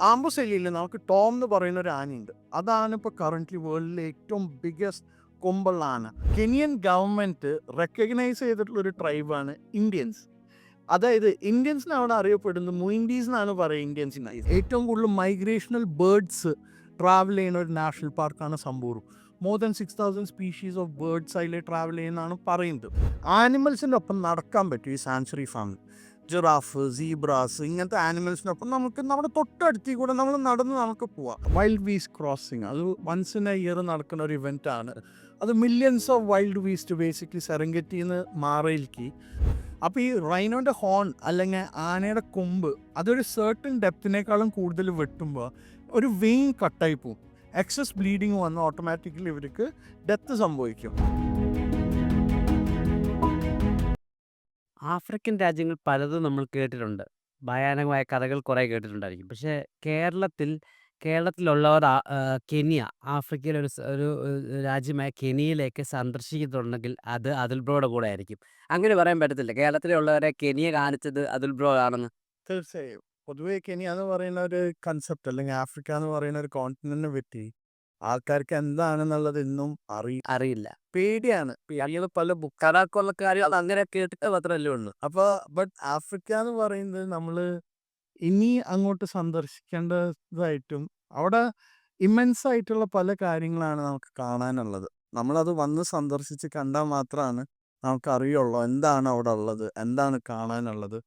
ആംബുസെല്ലിയിൽ നമുക്ക് ടോം എന്ന് പറയുന്ന ഒരു ആനയുണ്ട് അതാണ് ഇപ്പോൾ കറന്റ്ലി വേൾഡിലെ ഏറ്റവും ബിഗ്ഗസ്റ്റ് കൊമ്പുള്ള ആന. കെനിയൻ ഗവൺമെന്റ് റെക്കഗ്നൈസ് ചെയ്തിട്ടുള്ള ഒരു ട്രൈബാണ് ഇന്ത്യൻസ് അതായത് ഇന്ത്യൻസിന് അവിടെ അറിയപ്പെടുന്നത് മുയിൻഡീസ് എന്നാണ് പറയുക ഇന്ത്യൻസിന് ഏറ്റവും കൂടുതൽ മൈഗ്രേഷണൽ ബേർഡ്സ് ട്രാവൽ ചെയ്യുന്ന ഒരു നാഷണൽ പാർക്കാണ് Samburu more than six thousand species of birds അതിൽ ട്രാവൽ ചെയ്യുന്നതാണ് പറയുന്നത്. ആനിമൽസിന്റെ ഒപ്പം നടക്കാൻ പറ്റും ഈ സാൻച്വറി ഫാമിൽ ജിറാഫ് സീബ്രാസ് ഇങ്ങനത്തെ ആനിമൽസിനൊപ്പം നമുക്ക് നമ്മുടെ തൊട്ടടുത്തിൽ കൂടെ നമ്മൾ നടന്ന് നമുക്ക് പോവാം. വൈൽഡ് വീസ് ക്രോസിങ് അത് വൺസ് ഇൻ എ ഇയർ നടക്കുന്ന ഒരു ഇവന്റ് ആണ്. അത് millions of wildebeest basically സെറങ്കറ്റിന്ന് മാറയിലേക്ക് അപ്പോൾ ഈ റൈനോന്റെ ഹോൺ അല്ലെങ്കിൽ ആനയുടെ കൊമ്പ് അതൊരു സെർട്ടൺ ഡെപ്തിനേക്കാളും കൂടുതൽ വെട്ടുമ്പോൾ ഒരു വെയിൻ കട്ടായി പോവും. എക്സസ് ബ്ലീഡിങ് വന്ന് ഓട്ടോമാറ്റിക്കലി ഇവർക്ക് ഡെത്ത് സംഭവിക്കും. ആഫ്രിക്കൻ രാജ്യങ്ങൾ പലതും നമ്മൾ കേട്ടിട്ടുണ്ട്. ഭയാനകമായ കഥകൾ കുറേ കേട്ടിട്ടുണ്ടായിരിക്കും. പക്ഷേ കേരളത്തിൽ കേരളത്തിലുള്ളവർ കെനിയ ആഫ്രിക്കയിലെ ഒരു ഒരു രാജ്യമായ കെനിയയിലേക്ക് സന്ദർശിക്കുന്നുണ്ടെങ്കിൽ അത് അതുൽ ബ്രോയുടെ കൂടെ ആയിരിക്കും അങ്ങനെ പറയാൻ പറ്റത്തില്ല. കേരളത്തിലുള്ളവരെ കെനിയ കാണിച്ചത് അതുൽ ബ്രോ ആണെന്ന്. തീർച്ചയായും. പൊതുവേ കെനിയ എന്ന് പറയുന്ന ഒരു കൺസെപ്റ്റ് അല്ലെങ്കിൽ ആഫ്രിക്ക എന്ന് പറയുന്ന ഒരു കോണ്ടിനെ പറ്റി ആൾക്കാർക്ക് എന്താണെന്നുള്ളത് ഇന്നും അറിയില്ല അറിയില്ല. പേടിയാണ്. ഞങ്ങൾ പല കഥാക്കൊള്ളക്കാരും അത് അങ്ങനെ കേട്ടിട്ട് മാത്രമല്ലേ ഉള്ളൂ. അപ്പൊ ബട്ട് ആഫ്രിക്ക എന്ന് പറയുന്നത് നമ്മൾ ഇനി അങ്ങോട്ട് സന്ദർശിക്കേണ്ടതായിട്ടും അവിടെ ഇമ്മൻസ് ആയിട്ടുള്ള പല കാര്യങ്ങളാണ് നമുക്ക് കാണാനുള്ളത്. നമ്മളത് വന്ന് സന്ദർശിച്ച് കണ്ടാൽ മാത്രമാണ് നമുക്ക് അറിയുള്ളൂ എന്താണ് അവിടെ ഉള്ളത് എന്താണ് കാണാനുള്ളത്.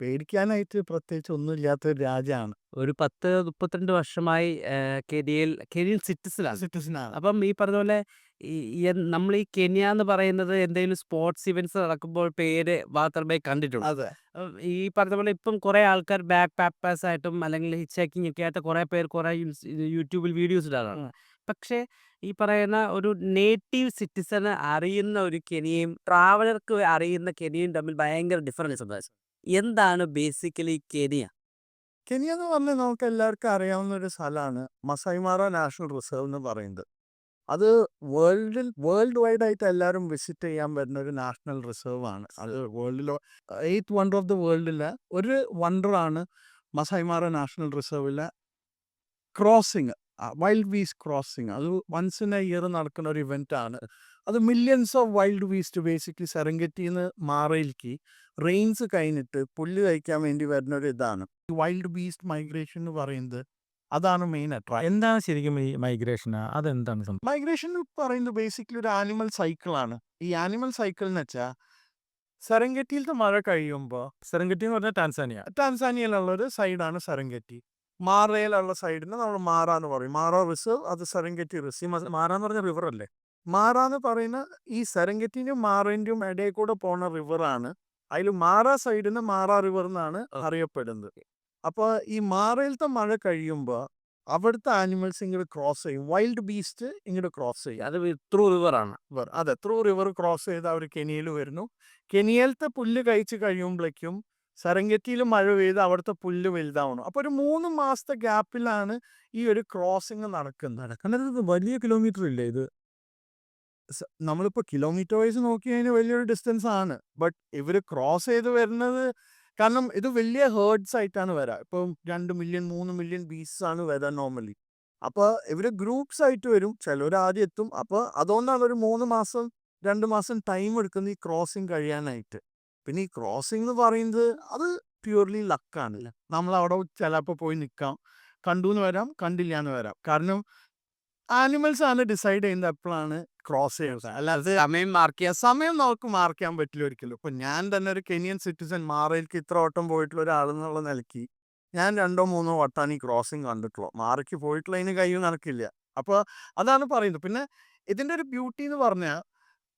പേടിക്കാനായിട്ട് പ്രത്യേകിച്ച് ഒന്നുമില്ലാത്ത ഒരു രാജ്യമാണ്. ഒരു പത്ത് മുപ്പത്തിരണ്ട് വർഷമായി ഏഹ്, കെനിയയിൽ കെനിയൻ സിറ്റിസനാണ് സിറ്റിസനാണ് അപ്പം ഈ പറഞ്ഞ പോലെ ഈ എൻ- നമ്മൾ ഈ കെനിയ എന്ന് പറയുന്നത് എന്തെങ്കിലും സ്പോർട്സ് ഇവന്റ്സ് നടക്കുമ്പോൾ പേര് മാത്രമേ കണ്ടിട്ടുള്ളൂ. അതെ. അപ്പം ഈ പറഞ്ഞ പോലെ ഇപ്പം കുറേ ആൾക്കാർ ബാക്ക് പാപ്പേഴ്സ് ആയിട്ടും അല്ലെങ്കിൽ ഹിച്ച് ഹൈക്കിംഗ് ഒക്കെ ആയിട്ട് കുറേ പേർ കുറേ യൂസ്- യൂട്യൂബിൽ വീഡിയോസ് ഇടാറാണ് ഉം. പക്ഷേ ഈ പറയുന്ന ഒരു നേറ്റീവ് സിറ്റിസനെ അറിയുന്ന ഒരു കെനിയയും ട്രാവലർക്ക് അറിയുന്ന കെനിയയും തമ്മിൽ ഭയങ്കര ഡിഫറൻസ് ഉണ്ട് എന്താണ് ബേസിക്കലി കെനിയ? കെനിയ എന്ന് പറഞ്ഞാൽ നമുക്ക് എല്ലാവർക്കും അറിയാവുന്ന ഒരു സ്ഥലമാണ് മസൈമാറ നാഷണൽ റിസർവ് എന്ന് പറയുന്നത്. അത് വേൾഡിൽ വേൾഡ് വൈഡ് ആയിട്ട് എല്ലാവരും വിസിറ്റ് ചെയ്യാൻ വരുന്ന ഒരു നാഷണൽ റിസർവ് ആണ് അത് വേൾഡിലോ എയ്ത്ത് വണ്ടർ ഓഫ് ദ വേൾഡിലെ ഒരു വണ്ടറാണ് മസൈമാറ നാഷണൽ റിസർവിലെ ക്രോസിങ് വൈൽഡ് ബീസ് ക്രോസിങ് അത് വൺസ് ഇൻ എ ഇയർ നടക്കുന്ന ഒരു ഇവന്റ് ആണ് അത് millions of wildebeest basically സെറങ്കറ്റിന്ന് മാറയിലേക്ക് റെയിൻസ് കഴിഞ്ഞിട്ട് പുല്ല് കഴിക്കാൻ വേണ്ടി വരുന്ന ഒരു ഇതാണ് വൈൽഡ് ബീസ്റ്റ് മൈഗ്രേഷൻ എന്ന് പറയുന്നത് അതാണ് മെയിൻ അട്രാക്ട് എന്താണ് ശരിക്കും ഈ മൈഗ്രേഷൻ അതെന്താണ് മൈഗ്രേഷൻ എന്ന് പറയുന്നത് ബേസിക്കലി ഒരു ആനിമൽ സൈക്കിളാണ് ഈ ആനിമൽ സൈക്കിൾ എന്ന് വെച്ചാൽ സെറങ്കറ്റിയിലത്തെ മഴ കഴിയുമ്പോൾ സെറങ്കറ്റി എന്ന് പറഞ്ഞാൽ ടാൻസാനിയ ടാൻസാനിയയിലുള്ള ഒരു സൈഡാണ് സെറങ്കറ്റി മാറയിലുള്ള സൈഡിന് നമ്മൾ മാറ എന്ന് പറയും. മാറ റിസർവ് അത് സെറങ്കറ്റി റിസർവ് മാറ എന്ന് പറഞ്ഞ റിവർ അല്ലേ? മാറ എന്ന് പറയുന്ന ഈ സെറങ്കറ്റിന്റെയും മാറേന്റെയും ഇടയിൽ കൂടെ പോണ റിവറാണ്. അതിൽ മാറ സൈഡിൽ നിന്ന് മാറ റിവർ എന്നാണ് അറിയപ്പെടുന്നത്. അപ്പോൾ ഈ മാറയിലത്തെ മഴ കഴിയുമ്പോൾ അവിടുത്തെ ആനിമൽസ് ഇങ്ങോട്ട് ക്രോസ് ചെയ്യും. വൈൽഡ് ബീസ്റ്റ് ഇങ്ങോട്ട് ക്രോസ് ചെയ്യും. അത് ത്രൂ റിവറാണ്. റിവർ. അതെ ത്രൂ റിവർ ക്രോസ് ചെയ്ത് അവർ കെനിയയിൽ വരുന്നു. കെനിയയിലത്തെ പുല്ല് കഴിച്ച് കഴിയുമ്പോഴേക്കും സെറങ്കറ്റിയിൽ മഴ പെയ്ത് അവിടുത്തെ പുല്ല് വലുതാവണം അപ്പോൾ ഒരു മൂന്ന് മാസത്തെ ഗ്യാപ്പിലാണ് ഈ ഒരു ക്രോസിങ് നടക്കുന്നത്. നടക്കുന്നത് വലിയ കിലോമീറ്റർ ഇല്ലേ ഇത്? സ- നമ്മളിപ്പോ കിലോമീറ്റർ വൈസ് നോക്കി കഴിഞ്ഞാൽ വലിയൊരു ഡിസ്റ്റൻസ് ആണ്. ബട്ട് ഇവർ ക്രോസ് ചെയ്ത് വരുന്നത് കാരണം ഇത് വലിയ ഹേർഡ്സ് ആയിട്ടാണ് വരാ. ഇപ്പം രണ്ട് മില്യൺ മൂന്ന് മില്യൺ ബീസ് ആണ് വരാൻ നോർമലി അപ്പോൾ ഇവർ ഗ്രൂപ്പ്സ് ആയിട്ട് വരും. ചിലർ ആദ്യം എത്തും. അപ്പോൾ അതുകൊണ്ടാണ് ഒരു മൂന്ന് മാസം രണ്ട് മാസം ടൈം എടുക്കുന്നത് ഈ ക്രോസിങ് കഴിയാനായിട്ട്. പിന്നെ ഈ ക്രോസിംഗ് എന്ന് പറയുന്നത് അത് പ്യൂർലി ലക്കാണ് നമ്മൾ അവിടെ ചിലപ്പോൾ പോയി നിൽക്കാം കണ്ടു എന്ന് വരാം കണ്ടില്ല എന്ന് വരാം. കാരണം ആനിമൽസ് ആണ് ഡിസൈഡ് ചെയ്യുന്നത് എപ്പോഴാണ് ക്രോസ് ചെയ്യുന്നത് അല്ലാതെ സമയം മാർക്ക് ചെയ്യാം സമയം നമുക്ക് മാർക്ക് ചെയ്യാൻ പറ്റില്ല ഒരിക്കലും. ഇപ്പൊ ഞാൻ തന്നെ ഒരു കെനിയൻ സിറ്റിസൺ മാറയിലേക്ക് ഇത്ര വട്ടം പോയിട്ടുള്ള ഒരാളെന്നുള്ള നിലയ്ക്ക് ഞാൻ രണ്ടോ മൂന്നോ വട്ടാണ് ഈ ക്രോസിങ് കണ്ടിട്ടുള്ളൂ മാറയ്ക്ക് പോയിട്ടുള്ള അതിന് കയ്യും നടക്കില്ല. അപ്പോൾ അതാണ് പറയുന്നത്. പിന്നെ ഇതിന്റെ ഒരു ബ്യൂട്ടി എന്ന് പറഞ്ഞാൽ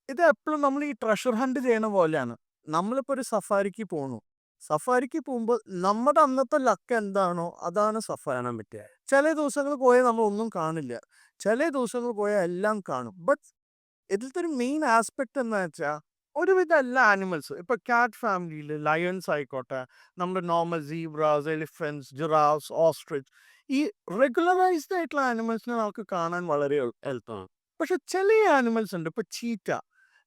ഇത് എപ്പോഴും നമ്മൾ ഈ ട്രഷർ ഹണ്ട് ചെയ്യണ പോലെയാണ്. നമ്മളിപ്പോൾ ഒരു സഫാരിക്ക് പോണു സഫാരിക്ക് പോകുമ്പോൾ നമ്മുടെ അന്നത്തെ ലക്ക് എന്താണോ അതാണ് സഫാരി പറ്റിയത്. പറ്റുക ചില ദിവസങ്ങൾ പോയാൽ നമ്മൾ ഒന്നും കാണില്ല. ചില ദിവസങ്ങൾ പോയാൽ എല്ലാം കാണും. ബട്ട് ഇതിലത്തെ ഒരു മെയിൻ ആസ്പെക്ട് എന്ന് വെച്ചാൽ ഒരുവിധ എല്ലാ ആനിമൽസ് ഇപ്പൊ കാറ്റ് ഫാമിലിയിൽ ലയൺസ് ആയിക്കോട്ടെ നമ്മുടെ normal zebras elephants giraffes ostrich ഈ റെഗുലറൈസ്ഡ് ആയിട്ടുള്ള ആനിമൽസിനെ നമുക്ക് കാണാൻ വളരെ എളുപ്പമാണ്. പക്ഷെ ചില ആനിമൽസ് ഉണ്ട് ഇപ്പൊ ചീറ്റ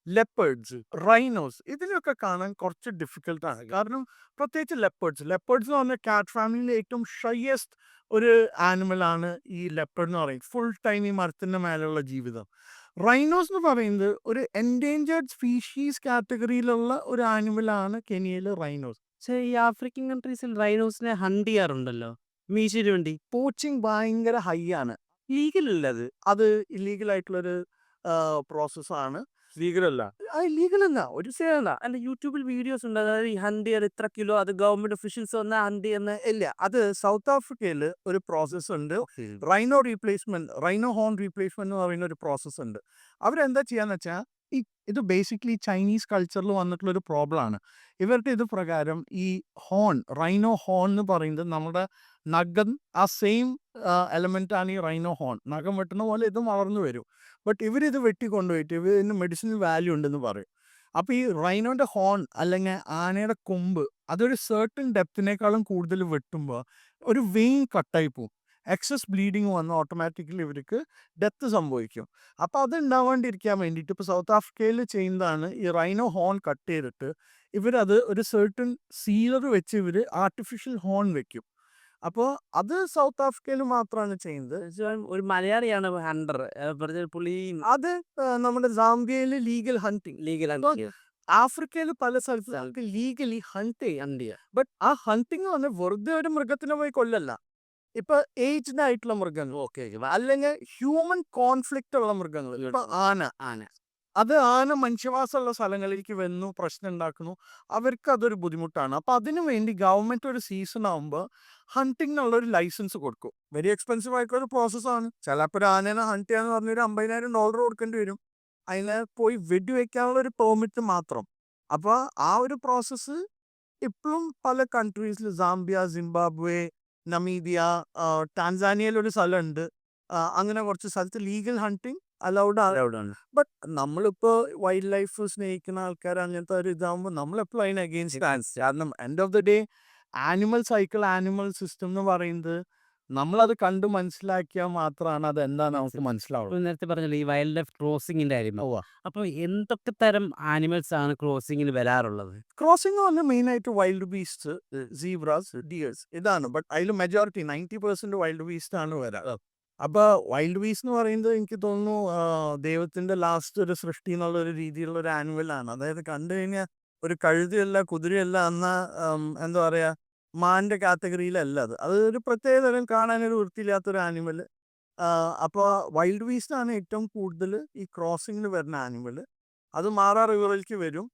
ലെപ്പേർഡ്സ് റൈനോസ് ഇതിലൊക്കെ കാണാൻ കുറച്ച് ഡിഫിക്കൽട്ടാണ് കാരണം പ്രത്യേകിച്ച് ലെപ്പേർഡ്സ് ലെപ്പേർഡ്സ് എന്ന് പറഞ്ഞാൽ കാറ്റ് ഫാമിലിയിലെ ഏറ്റവും ഷയ്യസ്റ്റ് ഒരു ആനിമലാണ് ഈ ലെപ്പേർഡ് എന്ന് പറയുന്നത്. ഫുൾ ടൈം ഈ മരത്തിന്റെ മേലെയുള്ള ജീവിതം. റൈനോസ് എന്ന് പറയുന്നത് ഒരു എൻഡേഞ്ചേർഡ് സ്പീഷീസ് കാറ്റഗറിയിലുള്ള ഒരു ആനിമലാണ് കെനിയയിലെ റൈനോസ് പക്ഷേ ഈ ആഫ്രിക്കൻ കൺട്രീസിൽ റൈനോസിനെ ഹണ്ട് ചെയ്യാറുണ്ടല്ലോ? മീശിന് വേണ്ടി. പോച്ചിങ് ഭയങ്കര ഹൈ ആണ്. ലീഗലല്ലത് അത്. ഇല്ലീഗൽ ആയിട്ടുള്ളൊരു പ്രോസസ്സാണ് ലീഗലല്ല. ലീഗൽ അല്ല ഒരു സേവല്ല അല്ല യൂട്യൂബിൽ വീഡിയോസ് ഉണ്ട്. അതായത് ഈ ഹണ്ട് ഇത്ര കിലോ അത് ഗവൺമെന്റ് ഒഫീഷ്യൽസ് വന്ന ഹണ്ട് എന്ന് ഇല്ല. അത് സൗത്ത് ആഫ്രിക്കയിൽ ഒരു പ്രോസസ്സ് ഉണ്ട്. Rhino replacement rhino horn replacement എന്ന് പറയുന്ന ഒരു പ്രോസസ്സ് ഉണ്ട്. അവരെന്താ ചെയ്യാന്ന് വെച്ചാൽ ഇത് ബേസിക്കലി ചൈനീസ് കൾച്ചറിൽ വന്നിട്ടുള്ള ഒരു പ്രോബ്ലം ആണ്. ഇവരുടെ ഇത് പ്രകാരം ഈ ഹോൺ റൈനോ ഹോൺ എന്ന് പറയുന്നത് നമ്മുടെ നഖം ആ സെയിം എലമെന്റ് ആണ് ഈ റൈനോ ഹോൺ നഖം വെട്ടുന്ന പോലെ ഇത് വളർന്നു വരും. ബട്ട് ഇവരിത് വെട്ടിക്കൊണ്ടുപോയിട്ട് ഇതിന് മെഡിസിനൽ വാല്യൂ ഉണ്ടെന്ന് പറയും. അപ്പോൾ ഈ റൈനോന്റെ ഹോൺ അല്ലെങ്കിൽ ആനയുടെ കൊമ്പ് അതൊരു സർട്ടൻ ഡെപ്തിനേക്കാളും കൂടുതൽ വെട്ടുമ്പോൾ ഒരു വെയിൻ കട്ടായി പോകും എക്സസ് ബ്ലീഡിങ് വന്ന് ഓട്ടോമാറ്റിക്കലി ഇവർക്ക് ഡെത്ത് സംഭവിക്കും. അപ്പോൾ അത് ഉണ്ടാവാണ്ടിരിക്കാൻ വേണ്ടിയിട്ട് ഇപ്പോൾ സൗത്ത് ആഫ്രിക്കയിൽ ചെയ്യുന്നതാണ് ഈ റൈനോ ഹോൺ കട്ട് ചെയ്തിട്ട് ഇവരത് ഒരു സെർട്ടൺ സീലർ വെച്ച് ഇവർ ആർട്ടിഫിഷ്യൽ ഹോൺ വെക്കും. അപ്പോൾ അത് സൗത്ത് ആഫ്രിക്കയിൽ മാത്രമാണ് ചെയ്യുന്നത്. ഒരു മലയാളിയാണ് ഹണ്ടർ പുള്ളി അത് നമ്മുടെ സാംബിയയിൽ ലീഗൽ ഹണ്ടിങ് ലീഗൽ ആഫ്രിക്കയിൽ പല സ്ഥലത്ത് നമുക്ക് ലീഗലി ഹണ്ട് ചെയ്യാം. ഹണ്ട് ചെയ്യാം. ബട്ട് ആ ഹണ്ടിങ് പറഞ്ഞാൽ വെറുതെ ഒരു മൃഗത്തിനെ പോയി കൊല്ലല്ല. ഇപ്പൊ ഏജ്ഡ് ആയിട്ടുള്ള മൃഗങ്ങൾ ഓക്കെ അല്ലെങ്കിൽ ഹ്യൂമൻ കോൺഫ്ലിക്റ്റ് ഉള്ള മൃഗങ്ങൾ. ഇപ്പൊ ആന. ആന. അത് ആന മനുഷ്യവാസമുള്ള സ്ഥലങ്ങളിലേക്ക് വന്നു പ്രശ്നം ഉണ്ടാക്കുന്നു അവർക്ക് അതൊരു ബുദ്ധിമുട്ടാണ്. അപ്പൊ അതിനു വേണ്ടി ഗവൺമെന്റ് ഒരു സീസൺ ആകുമ്പോൾ ഹണ്ടിങ്ങിനുള്ള ഒരു ലൈസൻസ് കൊടുക്കും. വെരി എക്സ്പെൻസീവ് ആയിട്ടുള്ള ഒരു പ്രോസസ്സാണ്. ചിലപ്പോൾ ഒരു ആനേനെ ഹണ്ട് ചെയ്യാന്ന് പറഞ്ഞ ഒരു അമ്പതിനായിരം ഡോളർ കൊടുക്കേണ്ടി വരും. അതിനെ പോയി വെടിവെക്കാനുള്ള ഒരു പെർമിറ്റ് മാത്രം. അപ്പോൾ ആ ഒരു പ്രോസസ്സ് ഇപ്പോഴും പല കൺട്രീസിൽ സാംബിയ സിംബാബ്വെ നമീബിയ ടാൻസാനിയയിൽ ഒരു സ്ഥലമുണ്ട്. അങ്ങനെ കുറച്ച് സ്ഥലത്ത് ലീഗൽ ഹണ്ടിങ് അലൗഡ് ആണ്. ബട്ട് നമ്മളിപ്പോ വൈൽഡ് ലൈഫ് സ്നേഹിക്കുന്ന ആൾക്കാർ അങ്ങനത്തെ ഒരു ഇതാകുമ്പോൾ നമ്മളെപ്പോഴും അതിന് അഗെയിൻസ്റ്റ് കാരണം end of the day animal cycle animal system എന്ന് പറയുന്നത് നമ്മളത് കണ്ട് മനസ്സിലാക്കിയാൽ മാത്രമാണ് അത് എന്താന്ന് നമുക്ക് മനസ്സിലാവുള്ളൂ. നേരത്തെ പറഞ്ഞല്ലോ ഈ വൈൽഡ് ലൈഫ് ക്രോസിങ്ങിന്റെ കാര്യം അപ്പോൾ അപ്പൊ എന്തൊക്കെ തരം ആനിമൽസ് ആണ് ക്രോസിങ്ങിന് വരാറുള്ളത്? ക്രോസിംഗ് പറഞ്ഞാൽ മെയിൻ ആയിട്ട് വൈൽഡ് ബീസ്റ്റ് സീബ്രാസ് ഡിയേഴ്സ് ഇതാണ്. ബട്ട് അതിൽ majority ninety percent wildebeest ആണ് വരാ. അപ്പൊ വൈൽഡ് ബീസ് എന്ന് പറയുന്നത് എനിക്ക് തോന്നുന്നു ദൈവത്തിന്റെ ലാസ്റ്റ് ഒരു സൃഷ്ടി എന്നുള്ള ഒരു രീതിയിലുള്ള ഒരു ആനുവൽ ആണ്. അതായത് കണ്ടു കഴിഞ്ഞാൽ ഒരു കഴുതയല്ല കുതിരയല്ല എന്ന എന്താ പറയാ മാന്റെ കാറ്റഗറിയിലല്ല അത്. അത് ഒരു പ്രത്യേക തരം കാണാൻ ഒരു വൃത്തിയില്ലാത്തൊരു ആനിമൽ. അപ്പോൾ വൈൽഡ് ബീസ്റ്റാണ് ഏറ്റവും കൂടുതൽ ഈ ക്രോസിങ്ങിന് വരുന്ന ആനിമൽ. അത് മാറാ റിവറിലേക്ക് വരും.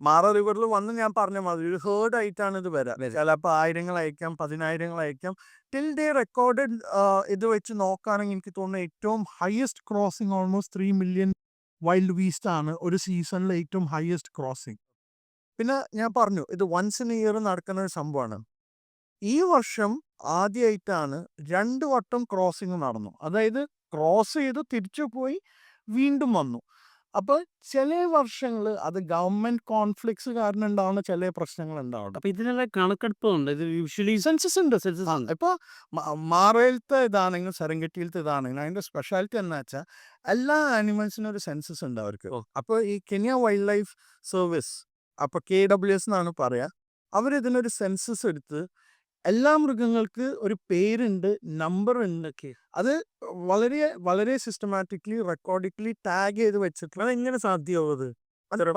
മാറ റിവറിൽ വന്ന് ഞാൻ പറഞ്ഞ മാതിരി ഒരു ഹേർഡ് ആയിട്ടാണ് ഇത് വരാം. വരാ. ചിലപ്പോൾ ആയിരങ്ങൾ അയക്കാം പതിനായിരങ്ങൾ അയക്കാം. ടിൽ ഡേ റെക്കോർഡഡ് ഇത് വെച്ച് നോക്കുകയാണെങ്കിൽ എനിക്ക് തോന്നുന്നു ഏറ്റവും highest crossing almost three million wildebeest ആണ് ഒരു സീസണിലെ ഏറ്റവും ഹയസ്റ്റ് ക്രോസിംഗ് പിന്നെ ഞാൻ പറഞ്ഞു ഇത് വൺസ് ഇൻ ഇയർ നടക്കുന്ന ഒരു സംഭവമാണ്. ഈ വർഷം ആദ്യമായിട്ടാണ് രണ്ട് വട്ടം ക്രോസിംഗ് നടന്നു. അതായത് ക്രോസ് ചെയ്ത് തിരിച്ചു പോയി വീണ്ടും വന്നു. അപ്പോൾ ചില വർഷങ്ങൾ അത് ഗവൺമെന്റ് കോൺഫ്ലിക്ട്സ് കാരണം ഉണ്ടാവുന്ന ചില പ്രശ്നങ്ങൾ ഉണ്ടാവും അപ്പൊ ഇതിനെല്ലാം കണക്കെടുപ്പുണ്ട് ഇത് യൂഷ്വലി സെൻസസ് ഉണ്ട് സെൻസസ് ഇപ്പോൾ മാറയിലത്തെ ഇതാണെങ്കിൽ സെറങ്കറ്റിയിലത്തെ ഇതാണെങ്കിൽ അതിന്റെ സ്പെഷ്യാലിറ്റി എന്ന് വെച്ചാൽ എല്ലാ ആനിമൽസിനും ഒരു സെൻസസ് ഉണ്ട് അവർക്ക്. അപ്പൊ അപ്പോൾ ഈ കെനിയ വൈൽഡ് ലൈഫ് സർവീസ് അപ്പോൾ കെ ഡബ്ല്യു എസ് എന്നാണ് പറയാ. അവർ ഇതിനൊരു സെൻസസ് എടുത്ത് എല്ലാ മൃഗങ്ങൾക്ക് ഒരു പേരുണ്ട് നമ്പർ ഉണ്ടൊക്കെ അത് വളരെ വളരെ സിസ്റ്റമാറ്റിക്കലി റെക്കോർഡിക്കലി ടാഗ് ചെയ്ത് വെച്ചിട്ടുള്ള എങ്ങനെ സാധ്യമാവുന്നത്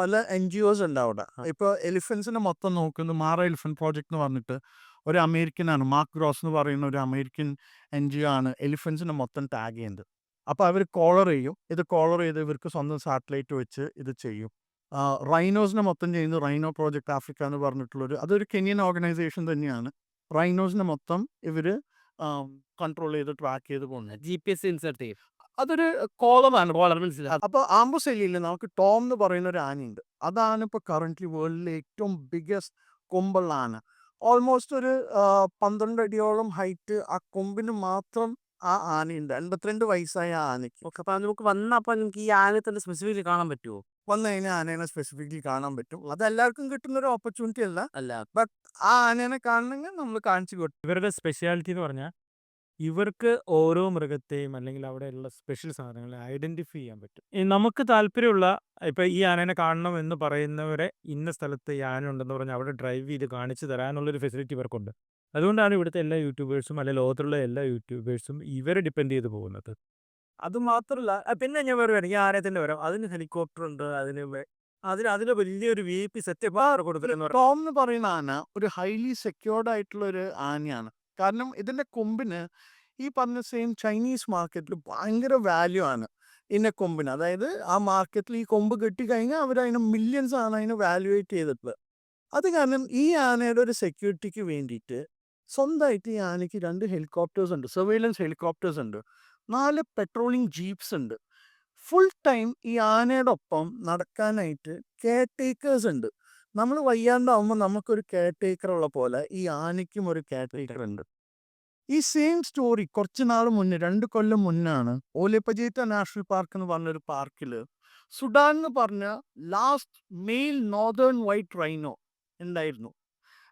പല എൻ ജി ഒസ് ഉണ്ട് അവിടെ. ഇപ്പൊ എലിഫൻസിനെ മൊത്തം നോക്കുന്നു മാറ എലിഫൻ പ്രോജക്ട് എന്ന് പറഞ്ഞിട്ട് ഒരു അമേരിക്കനാണ്. മാർക്ക് ഗ്രോസ് എന്ന് പറയുന്ന ഒരു അമേരിക്കൻ എൻ ജി ഒ ആണ് എലിഫൻസിനെ മൊത്തം ടാഗ് ചെയ്യുന്നത്. അപ്പോൾ അവർ കോളർ ചെയ്യും. ഇത് കോളർ ചെയ്ത് ഇവർക്ക് സ്വന്തം സാറ്റലൈറ്റ് വെച്ച് ഇത് ചെയ്യും. റൈനോസിനെ മൊത്തം ചെയ്യുന്നത് റൈനോ പ്രോജക്റ്റ് ആഫ്രിക്ക എന്ന് പറഞ്ഞിട്ടുള്ളൊരു അതൊരു കെനിയൻ ഓർഗനൈസേഷൻ തന്നെയാണ്. റൈനോസിനെ മൊത്തം ഇവർ കൺട്രോൾ ചെയ്ത് ട്രാക്ക് ചെയ്ത് പോകുന്നത് ജി പി എസ് ഇൻസേർട്ട് ചെയ്യും. അതൊരു കോളമാണ്. കോളർ അപ്പോൾ ആംബുസെല്ലിയിൽ നമുക്ക് ടോം എന്ന് പറയുന്ന ഒരു ആനയുണ്ട് അതാണ് ഇപ്പോൾ കറന്റ്ലി വേൾഡിലെ ഏറ്റവും ബിഗ്ഗസ്റ്റ് കൊമ്പുള്ള ആന. ഓൾമോസ്റ്റ് ഒരു പന്ത്രണ്ട് അടിയോളം ഹൈറ്റ് ആ കൊമ്പിന് മാത്രം ആ ആനയുണ്ട്. എൺപത്തിരണ്ട് വയസ്സായ ആനയ്ക്ക്. ഓക്കെ. അപ്പൊ നമുക്ക് വന്നപ്പോ നമുക്ക് ഈ ആനയെ തന്നെ സ്പെസിഫിക്കലി കാണാൻ പറ്റുമോ വന്നു കഴിഞ്ഞാൽ ആനേനെ സ്പെസിഫിക്കലി കാണാൻ പറ്റും. അത് എല്ലാവർക്കും കിട്ടുന്ന ഒരു ഓപ്പർച്യൂണിറ്റി അല്ല. അല്ല ആ ആനേനെ കാണണമെങ്കിൽ നമ്മൾ കാണിച്ചു കൊടുക്കും ഇവരുടെ സ്പെഷ്യാലിറ്റി എന്ന് പറഞ്ഞാൽ ഇവർക്ക് ഓരോ മൃഗത്തെയും അല്ലെങ്കിൽ അവിടെയുള്ള സ്പെഷ്യൽ സാധനങ്ങളെ ഐഡന്റിഫൈ ചെയ്യാൻ പറ്റും. ഈ നമുക്ക് താല്പര്യമുള്ള ഇപ്പൊ ഈ ആനേനെ കാണണം എന്ന് പറയുന്നവരെ ഇന്ന സ്ഥലത്ത് ഈ ആന ഉണ്ടെന്ന് പറഞ്ഞ് അവിടെ ഡ്രൈവ് ചെയ്ത് കാണിച്ചു തരാനുള്ള ഒരു ഫെസിലിറ്റി ഇവർക്കുണ്ട്. അതുകൊണ്ടാണ് ഇവിടുത്തെ എല്ലാ യൂട്യൂബേഴ്സും അല്ലെങ്കിൽ ലോകത്തുള്ള എല്ലാ യൂട്യൂബേഴ്സും ഇവരെ ഡിപ്പെൻഡ് ചെയ്ത് പോകുന്നത്. അത് മാത്രമല്ല പിന്നെ ഞാൻ വേറെ ആരെ തന്നെ വരാം. അതിന് ഹെലികോപ്റ്റർ ഉണ്ട് അതിന് അതിന് അതിന് വലിയൊരു വി ഐ പി സെറ്റപ്പ് കൊടുത്തിരുന്നു ടോം എന്ന് പറയുന്ന ആന ഒരു ഹൈലി സെക്യൂർഡ് ആയിട്ടുള്ള ഒരു ആനയാണ്. കാരണം ഇതിന്റെ കൊമ്പിന് ഈ പറഞ്ഞ സെയിം ചൈനീസ് മാർക്കറ്റിൽ ഭയങ്കര വാല്യൂ ആണ് ഇതിന്റെ കൊമ്പിന്. അതായത് ആ മാർക്കറ്റിൽ ഈ കൊമ്പ് കെട്ടിക്കഴിഞ്ഞാൽ അവർ അതിന് മില്യൺസ് ആണ് അതിനെ വാല്യുവേറ്റ് ചെയ്തിട്ടുള്ളത്. അത് കാരണം ഈ ആനയുടെ ഒരു സെക്യൂരിറ്റിക്ക് വേണ്ടിയിട്ട് സ്വന്തമായിട്ട് ഈ ആനയ്ക്ക് രണ്ട് ഹെലികോപ്റ്റേഴ്സ് ഉണ്ട് സർവൈലൻസ് ഹെലികോപ്റ്റേഴ്സ് ഉണ്ട് നാല് പെട്രോളിംഗ് ജീപ്സ് ഉണ്ട് ഫുൾ ടൈം ഈ ആനയുടെ ഒപ്പം നടക്കാനായിട്ട് കെയർ ടേക്കേഴ്സ് ഉണ്ട് നമ്മൾ വയ്യാണ്ടാവുമ്പോൾ നമുക്കൊരു കെയർ ടേക്കർ ഉള്ള പോലെ ഈ ആനയ്ക്കും ഒരു കെയർ ടേക്കർ ഉണ്ട് ഈ സെയിം സ്റ്റോറി കുറച്ച് നാൾ മുന്നേ രണ്ട് കൊല്ലം മുന്നാണ് ഓലെപ്പജേറ്റ നാഷണൽ പാർക്ക് എന്ന് പറഞ്ഞൊരു പാർക്കിൽ സുഡാൻ എന്ന് പറഞ്ഞ last male northern white rhino ഉണ്ടായിരുന്നു.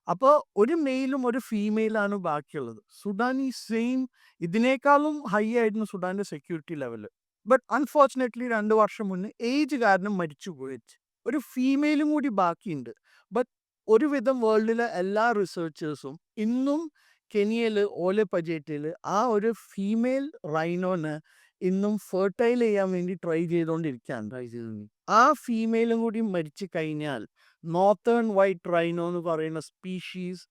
അപ്പോൾ ഒരു മെയിലും ഒരു ഫീമെയിലാണ് ബാക്കിയുള്ളത്. സുഡാൻ ഈ സെയിം ഇതിനേക്കാളും ഹൈ ആയിരുന്നു സുഡാന്റെ സെക്യൂരിറ്റി ലെവൽ. ബട്ട് അൺഫോർച്ചുനേറ്റ്ലി രണ്ട് വർഷം മുന്നേ ഏജ് കാരണം മരിച്ചു പോയി ഒരു ഫീമെയിലും കൂടി ബാക്കിയുണ്ട്. ബട്ട് ഒരുവിധം വേൾഡിലെ എല്ലാ റിസർച്ചേഴ്സും ഇന്നും കെനിയയിൽ ഓലെ പജേറ്റയിൽ ആ ഒരു ഫീമെയിൽ റൈനോന് ഇന്നും ഫെർട്ടൈൽ ചെയ്യാൻ വേണ്ടി ട്രൈ ചെയ്തുകൊണ്ടിരിക്കുകയാണ് ട്രൈ ചെയ്തു ആ ഫീമെയിലും കൂടി മരിച്ചു കഴിഞ്ഞാൽ നോർത്തേൺ വൈറ്റ് റൈനോ എന്ന് പറയുന്ന സ്പീഷീസ്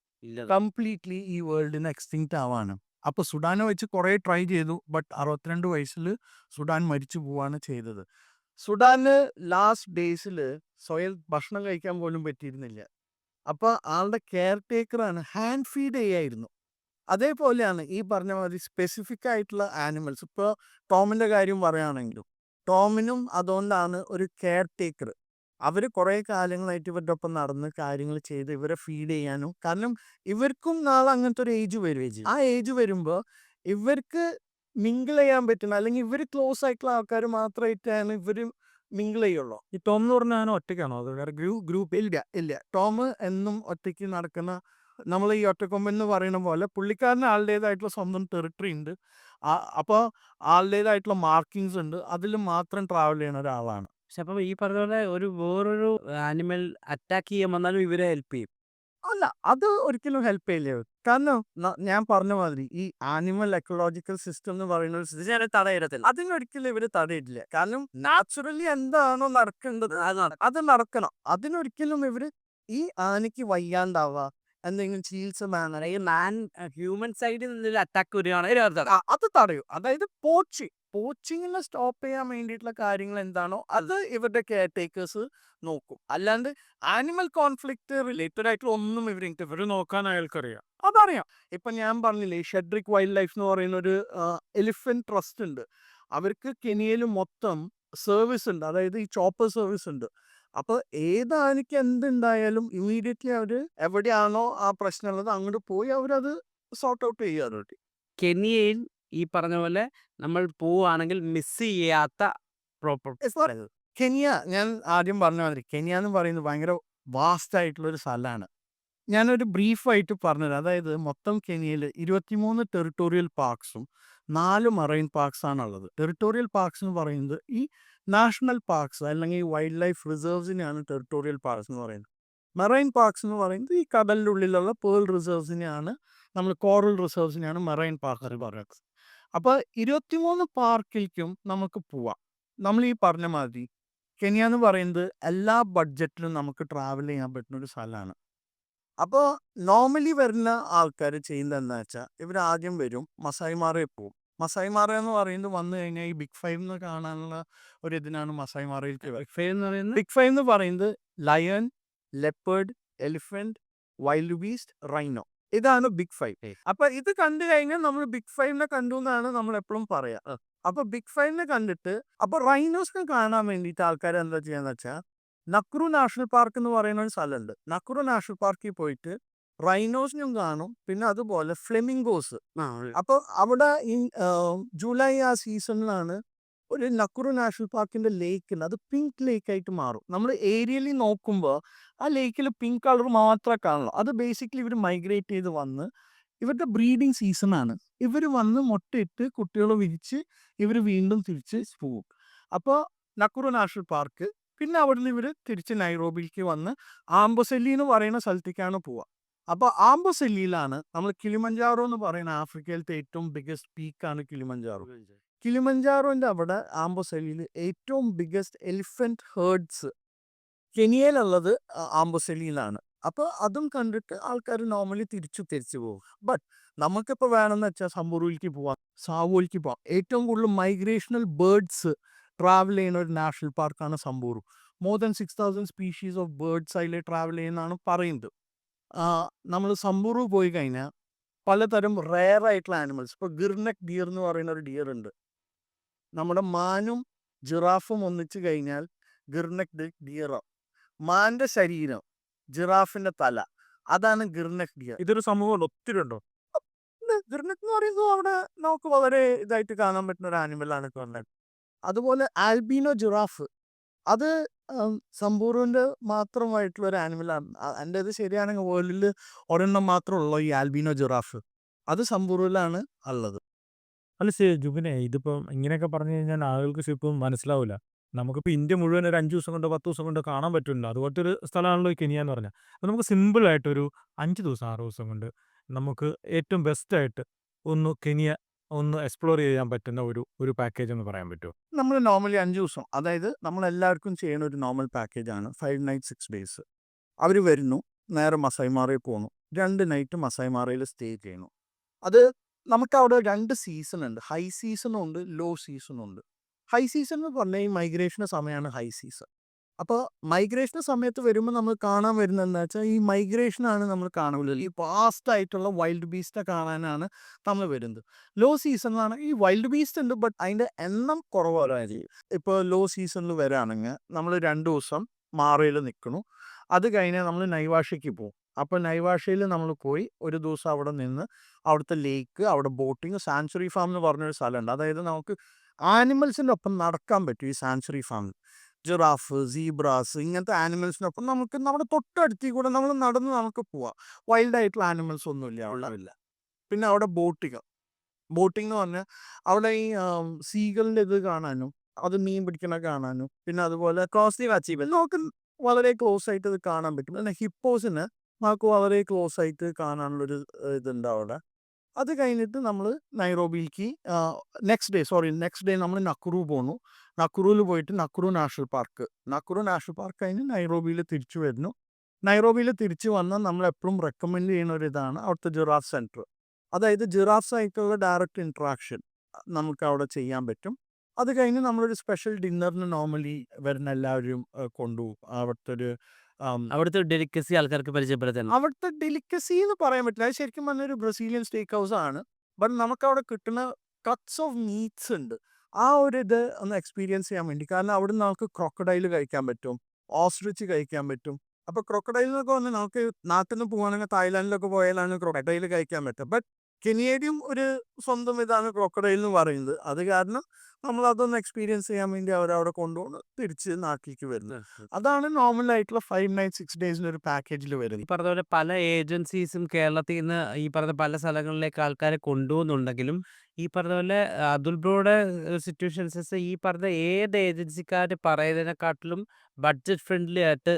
കംപ്ലീറ്റ്ലി ഈ വേൾഡിന് എക്സ്റ്റിങ്ക്റ്റ് ആവാണ്. അപ്പൊ സുഡാനെ വെച്ച് കുറെ ട്രൈ ചെയ്തു ബട്ട് അറുപത്തിരണ്ട് വയസ്സിൽ സുഡാൻ മരിച്ചു പോവാണ് ചെയ്തത്. സുഡാന് ലാസ്റ്റ് ഡേയ്സിൽ സ്വയം ഭക്ഷണം കഴിക്കാൻ പോലും പറ്റിയിരുന്നില്ല. അപ്പൊ ആളുടെ കെയർ ടേക്കറാണ് ഹാൻഡ് ഫീഡ് ചെയ്യായിരുന്നു അതേപോലെയാണ് ഈ പറഞ്ഞ മാതിരി സ്പെസിഫിക് ആയിട്ടുള്ള ആനിമൽസ് ഇപ്പോൾ ടോമിന്റെ കാര്യം പറയുകയാണെങ്കിലും ടോമിനും അതുകൊണ്ടാണ് ഒരു കെയർ ടേക്കർ അവർ കുറേ കാലങ്ങളായിട്ട് ഇവരുടെ ഒപ്പം നടന്ന് കാര്യങ്ങൾ ചെയ്ത് ഇവരെ ഫീഡ് ചെയ്യാനും കാരണം ഇവർക്കും നാളെ അങ്ങനത്തെ ഒരു ഏജ് വരും. ആ ഏജ് വരുമ്പോൾ ഇവർക്ക് മിങ്കിൾ ചെയ്യാൻ പറ്റുന്ന അല്ലെങ്കിൽ ഇവർ ക്ലോസ് ആയിട്ടുള്ള ആൾക്കാർ മാത്രമായിട്ടാണ് ഇവർ മിങ്കിൾ ചെയ്യുള്ളൂ. ഈ ടോം എന്ന് പറഞ്ഞാൽ ഞാൻ ഒറ്റയ്ക്കാണോ? അത് വേറെ ഗ്രൂ ഗ്രൂപ്പ്? ഇല്ല ഇല്ല. ടോം എന്നും ഒറ്റയ്ക്ക് നടക്കുന്ന നമ്മൾ ഈ ഒറ്റക്കൊമ്പൻ എന്ന് പറയുന്ന പോലെ പുള്ളിക്കാരന് ആളുടേതായിട്ടുള്ള സ്വന്തം ടെറിട്ടറി ഉണ്ട്. അപ്പോൾ ആളുടേതായിട്ടുള്ള മാർക്കിങ്സ് ഉണ്ട്. അതിൽ മാത്രം ട്രാവൽ ചെയ്യുന്ന ഒരാളാണ്. പക്ഷെ അപ്പം ഈ പറഞ്ഞ പോലെ ഒരു വേറൊരു ആനിമൽ അറ്റാക്ക് ചെയ്യാൻ വന്നാലും ഇവരെ ഹെൽപ്പ് ചെയ്യും. അല്ല അത് ഒരിക്കലും ഹെൽപ്പ് ചെയ്യില്ല. കാരണം ന- ഞാൻ പറഞ്ഞ മാതിരി ഈ ആനിമൽ എക്കോളജിക്കൽ സിസ്റ്റം എന്ന് പറയുന്ന ഒരു സിസ്റ്റം ഇതിനെ തടയരുത്തില്ല അതിനൊരിക്കലും ഇവർ തടയില്ല. കാരണം നാച്ചുറലി എന്താണോ നടക്കേണ്ടത് അത്. അത് നടക്കണം. അതിനൊരിക്കലും ഇവർ ഈ ആനയ്ക്ക് വയ്യാണ്ടാവുക എന്തെങ്കിലും ചികിത്സ അല്ലെങ്കിൽ മാൻ ഹ്യൂമൻ സൈഡിൽ നിന്നൊരു അറ്റാക്ക് വരികയാണെങ്കിൽ അത് തടയാം. അത് തടയും. അതായത് പോച്ചിങ് പോച്ചിങ്ങിനെ സ്റ്റോപ്പ് ചെയ്യാൻ വേണ്ടിയിട്ടുള്ള കാര്യങ്ങൾ എന്താണോ അത് ഇവരുടെ കെയർ ടേക്കേഴ്സ് നോക്കും. അല്ലാണ്ട് ആനിമൽ കോൺഫ്ലിക്റ്റ് റിലേറ്റഡ് ആയിട്ടുള്ള ഒന്നും ഇവർ ഇവർ നോക്കാൻ അയാൾക്കറിയാം. അതറിയാം. ഇപ്പൊ ഞാൻ പറഞ്ഞില്ലേ ഷെഡ്രിക് വൈൽഡ് ലൈഫ് എന്ന് പറയുന്ന ഒരു എലിഫന്റ് ട്രസ്റ്റ് ഉണ്ട്. അവർക്ക് കെനിയയിൽ മൊത്തം സർവീസ് ഉണ്ട്. അതായത് ഈ ചോപ്പർ സർവീസ് ഉണ്ട്. അപ്പൊ ഏതാനിക്ക് എന്തുണ്ടായാലും ഇമ്മീഡിയറ്റ്ലി അവർ എവിടെയാണോ ആ പ്രശ്നമുള്ളത് അങ്ങോട്ട് പോയി അവരത് സോർട്ട് ഔട്ട് ചെയ്യാറുണ്ട്. കെനിയയിൽ ഈ പറഞ്ഞ പോലെ നമ്മൾ പോവുകയാണെങ്കിൽ മിസ് ചെയ്യാത്ത പ്രോപ്പർട്ടി കെനിയ ഞാൻ ആദ്യം പറഞ്ഞ മാതിരി കെനിയ എന്ന് പറയുന്നത് ഭയങ്കര വാസ്റ്റ് ആയിട്ടുള്ള ഒരു സ്ഥലമാണ്. ഞാനൊരു ബ്രീഫായിട്ട് പറഞ്ഞുതരാം. അതായത് മൊത്തം കെനിയയിൽ ഇരുപത്തിമൂന്ന് ടെറിട്ടോറിയൽ പാർക്സും നാല് മറൈൻ പാർക്സ് ആണുള്ളത്. ടെറിട്ടോറിയൽ പാർക്സ് എന്ന് പറയുന്നത് ഈ നാഷണൽ പാർക്സ് അല്ലെങ്കിൽ വൈൽഡ് ലൈഫ് റിസർവ്സിനെയാണ് ടെറിട്ടോറിയൽ പാർക്സ് എന്ന് പറയുന്നത്. മറൈൻ പാർക്സ് എന്ന് പറയുന്നത് ഈ കടലിന്റെ ഉള്ളിലുള്ള പേൾ റിസർവ്സിനെയാണ് നമ്മൾ കോറൽ റിസർവ്സിനെയാണ് മറൈൻ പാർക്ക് എന്ന് പറയുന്നത്. അപ്പോൾ ഇരുപത്തിമൂന്ന് പാർക്കിലേക്കും നമുക്ക് പോവാം. നമ്മൾ ഈ പറഞ്ഞ മാതിരി കെനിയ എന്ന് പറയുന്നത് എല്ലാ ബഡ്ജറ്റിലും നമുക്ക് ട്രാവൽ ചെയ്യാൻ പറ്റുന്ന ഒരു സ്ഥലമാണ്. അപ്പോൾ നോർമലി വരുന്ന ആൾക്കാർ ചെയ്യുന്നത് എന്താ വെച്ചാൽ ഇവർ ആദ്യം വരും മസായിമാറയിൽ പോവും. മസായിമാറ എന്ന് പറയുന്നത് വന്നു കഴിഞ്ഞാൽ ഈ ബിഗ് ഫൈവ് എന്ന് കാണാനുള്ള ഒരു ഇതിനാണ് മസായിമാറയിൽ ഫെയർ എന്ന് പറയുന്നത്? ബിഗ് ഫൈവ് എന്ന് പറയുന്നത് lion leopard elephant wildebeest rhino ഇതാണ് ബിഗ് ഫൈവ് അപ്പൊ ഇത് കണ്ടു കഴിഞ്ഞാൽ നമ്മൾ ബിഗ് ഫൈവിനെ കണ്ടു എന്നാണ് നമ്മൾ എപ്പോഴും പറയാ. അപ്പൊ ബിഗ് ഫൈവിനെ കണ്ടിട്ട് അപ്പൊ റൈനോസിനെ കാണാൻ വേണ്ടിയിട്ട് ആൾക്കാർ എന്താ ചെയ്യാന്ന് വെച്ചാൽ നക്രു നാഷണൽ പാർക്ക് എന്ന് പറയുന്ന ഒരു സ്ഥലമുണ്ട്. നക്രു നാഷണൽ പാർക്കിൽ പോയിട്ട് റൈനോസിനും കാണും. പിന്നെ അതുപോലെ ഫ്ലെമിംഗോസ് അപ്പൊ അവിടെ ജൂലൈ ആ സീസണിലാണ് ഒരു നക്കുറു നാഷണൽ പാർക്കിന്റെ ലേക്ക് അത് പിങ്ക് ലേക്ക് ആയിട്ട് മാറും. നമ്മൾ ഏരിയയിൽ നോക്കുമ്പോൾ ആ ലേക്കിൽ പിങ്ക് കളർ മാത്രമേ കാണുള്ളൂ. അത് ബേസിക്കലി ഇവർ മൈഗ്രേറ്റ് ചെയ്ത് വന്ന് ഇവരുടെ ബ്രീഡിങ് ആണ്. ഇവർ വന്ന് മുട്ടയിട്ട് കുട്ടികൾ വിരിച്ച് ഇവർ വീണ്ടും തിരിച്ച് പോകും അപ്പോൾ നക്കുറു നാഷണൽ പാർക്ക് പിന്നെ അവിടെ നിന്ന് ഇവർ തിരിച്ച് നൈറോബിയിലേക്ക് വന്ന് ആംബസെല്ലി എന്ന് പറയുന്ന സ്ഥലത്തേക്കാണ് പോവുക. അപ്പോൾ ആംബസെല്ലിയിലാണ് നമ്മൾ കിളിമഞ്ചാറോ എന്ന് പറയുന്ന ആഫ്രിക്കയിലത്തെ ഏറ്റവും ബിഗസ്റ്റ് പീക്കാണ് കിളിമഞ്ചാറോ. കിളിമഞ്ചാറോന്റെ അവിടെ ആംബൊസെല്ലിയിൽ ഏറ്റവും ബിഗ്ഗസ്റ്റ് എലിഫന്റ് ഹേർഡ്സ് കെനിയയിലുള്ളത് ആംബോസലിയിലാണ് അപ്പോൾ അതും കണ്ടിട്ട് ആൾക്കാർ നോർമലി തിരിച്ചു തിരിച്ചു പോകും. ബട്ട് നമുക്കിപ്പോൾ വേണമെന്ന് വെച്ചാൽ സമ്പൂറിലേക്ക് പോവാം സാവോയിലേക്ക് പോവാം. ഏറ്റവും കൂടുതൽ മൈഗ്രേഷണൽ ബേർഡ്സ് ട്രാവൽ ചെയ്യുന്ന ഒരു നാഷണൽ പാർക്കാണ് Samburu more than six thousand species of birds അതിൽ ട്രാവൽ ചെയ്യുന്നതാണ് പറയുന്നത്. നമ്മൾ സമ്പൂറു പോയി കഴിഞ്ഞാൽ പലതരം റെയർ ആയിട്ടുള്ള ആനിമൽസ് ഇപ്പോൾ ഗിർനെക് ഡിയർ എന്ന് പറയുന്ന ഒരു ഡിയർ ഉണ്ട്. നമ്മുടെ മാനും ജിറാഫും ഒന്നിച്ചു കഴിഞ്ഞാൽ ഗിർനക് ഡിയറോ മാന്റെ ശരീരം ജിറാഫിന്റെ തല അതാണ് ഗിർനക് ഡിയർ ഇതൊരു സമൂഹം ഒത്തിരി ഉണ്ടോ ഗിർനക് എന്ന് പറയുന്നത് അവിടെ നമുക്ക് വളരെ ഇതായിട്ട് കാണാൻ പറ്റുന്ന ഒരു ആനിമലാണ് ഗിർനക് അതുപോലെ ആൽബീനോ ജിറാഫ് അത് സമ്പൂർവിന്റെ മാത്രമായിട്ടുള്ള ഒരു ആനിമലാണ് എന്റെ ഇത് ശരിയാണെങ്കിൽ വേൾഡിൽ ഒരെണ്ണം മാത്രമുള്ളൂ ഈ ആൽബീനോ ജിറാഫ്. അത് സമ്പൂർവിലാണ് ഉള്ളത്. അല്ല ശരി ജുബിനെ ഇതിപ്പം ഇങ്ങനെയൊക്കെ പറഞ്ഞു കഴിഞ്ഞാൽ ആളുകൾക്ക് ഇപ്പം മനസ്സിലാവില്ല നമുക്കിപ്പോൾ ഇന്ത്യ മുഴുവൻ ഒരു അഞ്ച് ദിവസം കൊണ്ട് പത്ത് ദിവസം കൊണ്ട് കാണാൻ പറ്റില്ല. അതുപോലത്തെ ഒരു സ്ഥലമാണല്ലോ ഈ കെനിയ എന്ന് പറഞ്ഞാൽ. അപ്പോൾ നമുക്ക് സിമ്പിളായിട്ടൊരു അഞ്ച് ദിവസം ആറ് ദിവസം കൊണ്ട് നമുക്ക് ഏറ്റവും ബെസ്റ്റായിട്ട് ഒന്ന് കെനിയ ഒന്ന് എക്സ്പ്ലോർ ചെയ്യാൻ പറ്റുന്ന ഒരു ഒരു പാക്കേജ് എന്ന് പറയാൻ പറ്റുമോ? നമ്മൾ നോർമലി അഞ്ച് ദിവസം അതായത് നമ്മൾ എല്ലാവർക്കും ചെയ്യുന്ന ഒരു നോർമൽ പാക്കേജ് ആണ്. ഫൈവ് നൈറ്റ് സിക്സ് ഡേയ്സ് അവർ വരുന്നു നേരെ മസൈമാറയിൽ പോകുന്നു രണ്ട് നൈറ്റ് മസൈമാറയിൽ സ്റ്റേ ചെയ്യുന്നു. അത് നമുക്ക് അവിടെ രണ്ട് സീസൺ ഉണ്ട് ഹൈ സീസണും ഉണ്ട് ലോ സീസണും ഉണ്ട് ഹൈ സീസൺ എന്ന് പറഞ്ഞാൽ ഈ മൈഗ്രേഷന്റെ സമയമാണ് ഹൈ സീസൺ. അപ്പോൾ മൈഗ്രേഷൻ സമയത്ത് വരുമ്പോൾ നമ്മൾ കാണാൻ വരുന്നത് എന്താ വെച്ചാൽ ഈ മൈഗ്രേഷനാണ് നമ്മൾ കാണുന്നത്. ഈ പാസ്റ്റ് ആയിട്ടുള്ള വൈൽഡ് ബീസ്റ്റിനെ കാണാനാണ് നമ്മൾ വരുന്നത്. ലോ സീസണിലാണ് ഈ വൈൽഡ് ബീസ്റ്റ് ഉണ്ട് ബട്ട് അതിന്റെ എണ്ണം കുറവായിരിക്കും. ഇപ്പോൾ ലോ സീസണിൽ വരാണെങ്കിൽ നമ്മൾ രണ്ട് ദിവസം മാറയിൽ നിൽക്കണു അത് കഴിഞ്ഞാൽ നമ്മൾ നൈവാഷയ്ക്ക് പോകും. അപ്പോൾ നൈവാഷയിൽ നമ്മൾ പോയി ഒരു ദിവസം അവിടെ നിന്ന് അവിടുത്തെ ലേക്ക് അവിടെ ബോട്ടിങ് സാൻച്വറി ഫാം എന്ന് പറഞ്ഞൊരു സ്ഥലമുണ്ട്. അതായത് നമുക്ക് ആനിമൽസിന്റെ ഒപ്പം നടക്കാൻ പറ്റും ഈ സാൻച്വറി ഫാമിൽ. ജിറാഫ് സീബ്രാസ് ഇങ്ങനത്തെ ആനിമൽസിനൊപ്പം നമുക്ക് നമ്മുടെ തൊട്ടടുത്തിൽ കൂടെ നമ്മൾ നടന്ന് നമുക്ക് പോവാം. വൈൽഡ് ആയിട്ടുള്ള ആനിമൽസ് ഒന്നുമില്ല. അവിടെ പിന്നെ അവിടെ ബോട്ടിങ്. ബോട്ടിംഗ് എന്ന് പറഞ്ഞാൽ അവിടെ ഈ സീകളിന്റെ ഇത് കാണാനും അത് മീൻ പിടിക്കണ കാണാനും പിന്നെ അതുപോലെ ക്ലോസ്ലി വാച്ച് നമുക്ക് വളരെ ക്ലോസ് ആയിട്ട് ഇത് കാണാൻ പറ്റും. പിന്നെ ഹിപ്പോസിന് നമുക്ക് വളരെ ക്ലോസ് ആയിട്ട് കാണാനുള്ളൊരു ഇതുണ്ട് അവിടെ. അത് കഴിഞ്ഞിട്ട് നമ്മൾ നൈറോബിയിലേക്ക് next day sorry next day നമ്മൾ നക്കുറു പോന്നു. നക്കുറുവിൽ പോയിട്ട് Nakuru national park. Nakuru national park കഴിഞ്ഞ് നൈറോബിയിൽ തിരിച്ചു വരുന്നു. നൈറോബിയിൽ തിരിച്ചു വന്നാൽ നമ്മൾ എപ്പോഴും റെക്കമെൻഡ് ചെയ്യുന്ന ഒരു ഇതാണ് അവിടുത്തെ ജിറാഫ് സെന്റർ. അതായത് ജിറാഫ്സ് ആയിട്ടുള്ള ഡയറക്റ്റ് ഇൻട്രാക്ഷൻ നമുക്ക് അവിടെ ചെയ്യാൻ പറ്റും. അത് കഴിഞ്ഞ് നമ്മളൊരു സ്പെഷ്യൽ ഡിന്നറിന് നോർമലി വരുന്ന എല്ലാവരും കൊണ്ടുപോകും. അവിടുത്തെ ഒരു അവിടുത്തെ ഡെലിക്കസി ആൾക്കാർക്ക് പരിചയപ്പെടുത്താൻ. അവിടുത്തെ ഡെലിക്കസി എന്ന് പറയാൻ പറ്റില്ല. അത് ശരിക്കും പറഞ്ഞൊരു ബ്രസീലിയൻ സ്റ്റേക്ക് ഹൗസ് ആണ്. ബട്ട് നമുക്ക് അവിടെ കിട്ടുന്ന കട്ട്സ് ഓഫ് മീറ്റ്സ് ഉണ്ട്. ആ ഒരു ഇത് ഒന്ന് എക്സ്പീരിയൻസ് ചെയ്യാൻ വേണ്ടി. കാരണം അവിടെ നിന്ന് നമുക്ക് ക്രോക്കഡൈൽ കഴിക്കാൻ പറ്റും. ഓസ്ട്രിച്ച് കഴിക്കാൻ പറ്റും. അപ്പൊ ക്രോക്കഡൈൽ എന്നൊക്കെ വന്ന് നമുക്ക് നാട്ടിൽ നിന്ന് പോവാണെങ്കിൽ തായ്ലാൻഡിലൊക്കെ പോയാലാണ് ക്രോക്കഡൈൽ കഴിക്കാൻ പറ്റും ബട്ട് കെനിയയിലും ഒരു സ്വന്തം ഇതാണ് ക്രോക്കഡൈൽ എന്ന് പറയുന്നത്. അത് കാരണം നമ്മൾ അതൊന്ന് എക്സ്പീരിയൻസ് ചെയ്യാൻ വേണ്ടി അവരവിടെ കൊണ്ടുപോകുന്നു തിരിച്ച് നാട്ടിലേക്ക് വരുന്നത് അതാണ് നോർമൽ ആയിട്ടുള്ള ഫൈവ് നൈറ്റ് സിക്സ് ഡേയ്സിന് ഒരു പാക്കേജിൽ വരുന്നത്. ഈ പറഞ്ഞ പോലെ പല ഏജൻസീസും കേരളത്തിൽ നിന്ന് ഈ പറഞ്ഞ പല സ്ഥലങ്ങളിലേക്ക് ആൾക്കാരെ കൊണ്ടുപോകുന്നുണ്ടെങ്കിലും ഈ പറഞ്ഞ പോലെ അതുൽ ബ്രോയുടെ സിറ്റുവേഷൻ അനുസരിച്ച് ഈ പറഞ്ഞ ഏത് ഏജൻസിക്കാർ പറയുന്നതിനെക്കാട്ടിലും ബഡ്ജറ്റ് ഫ്രണ്ട്ലി ആയിട്ട്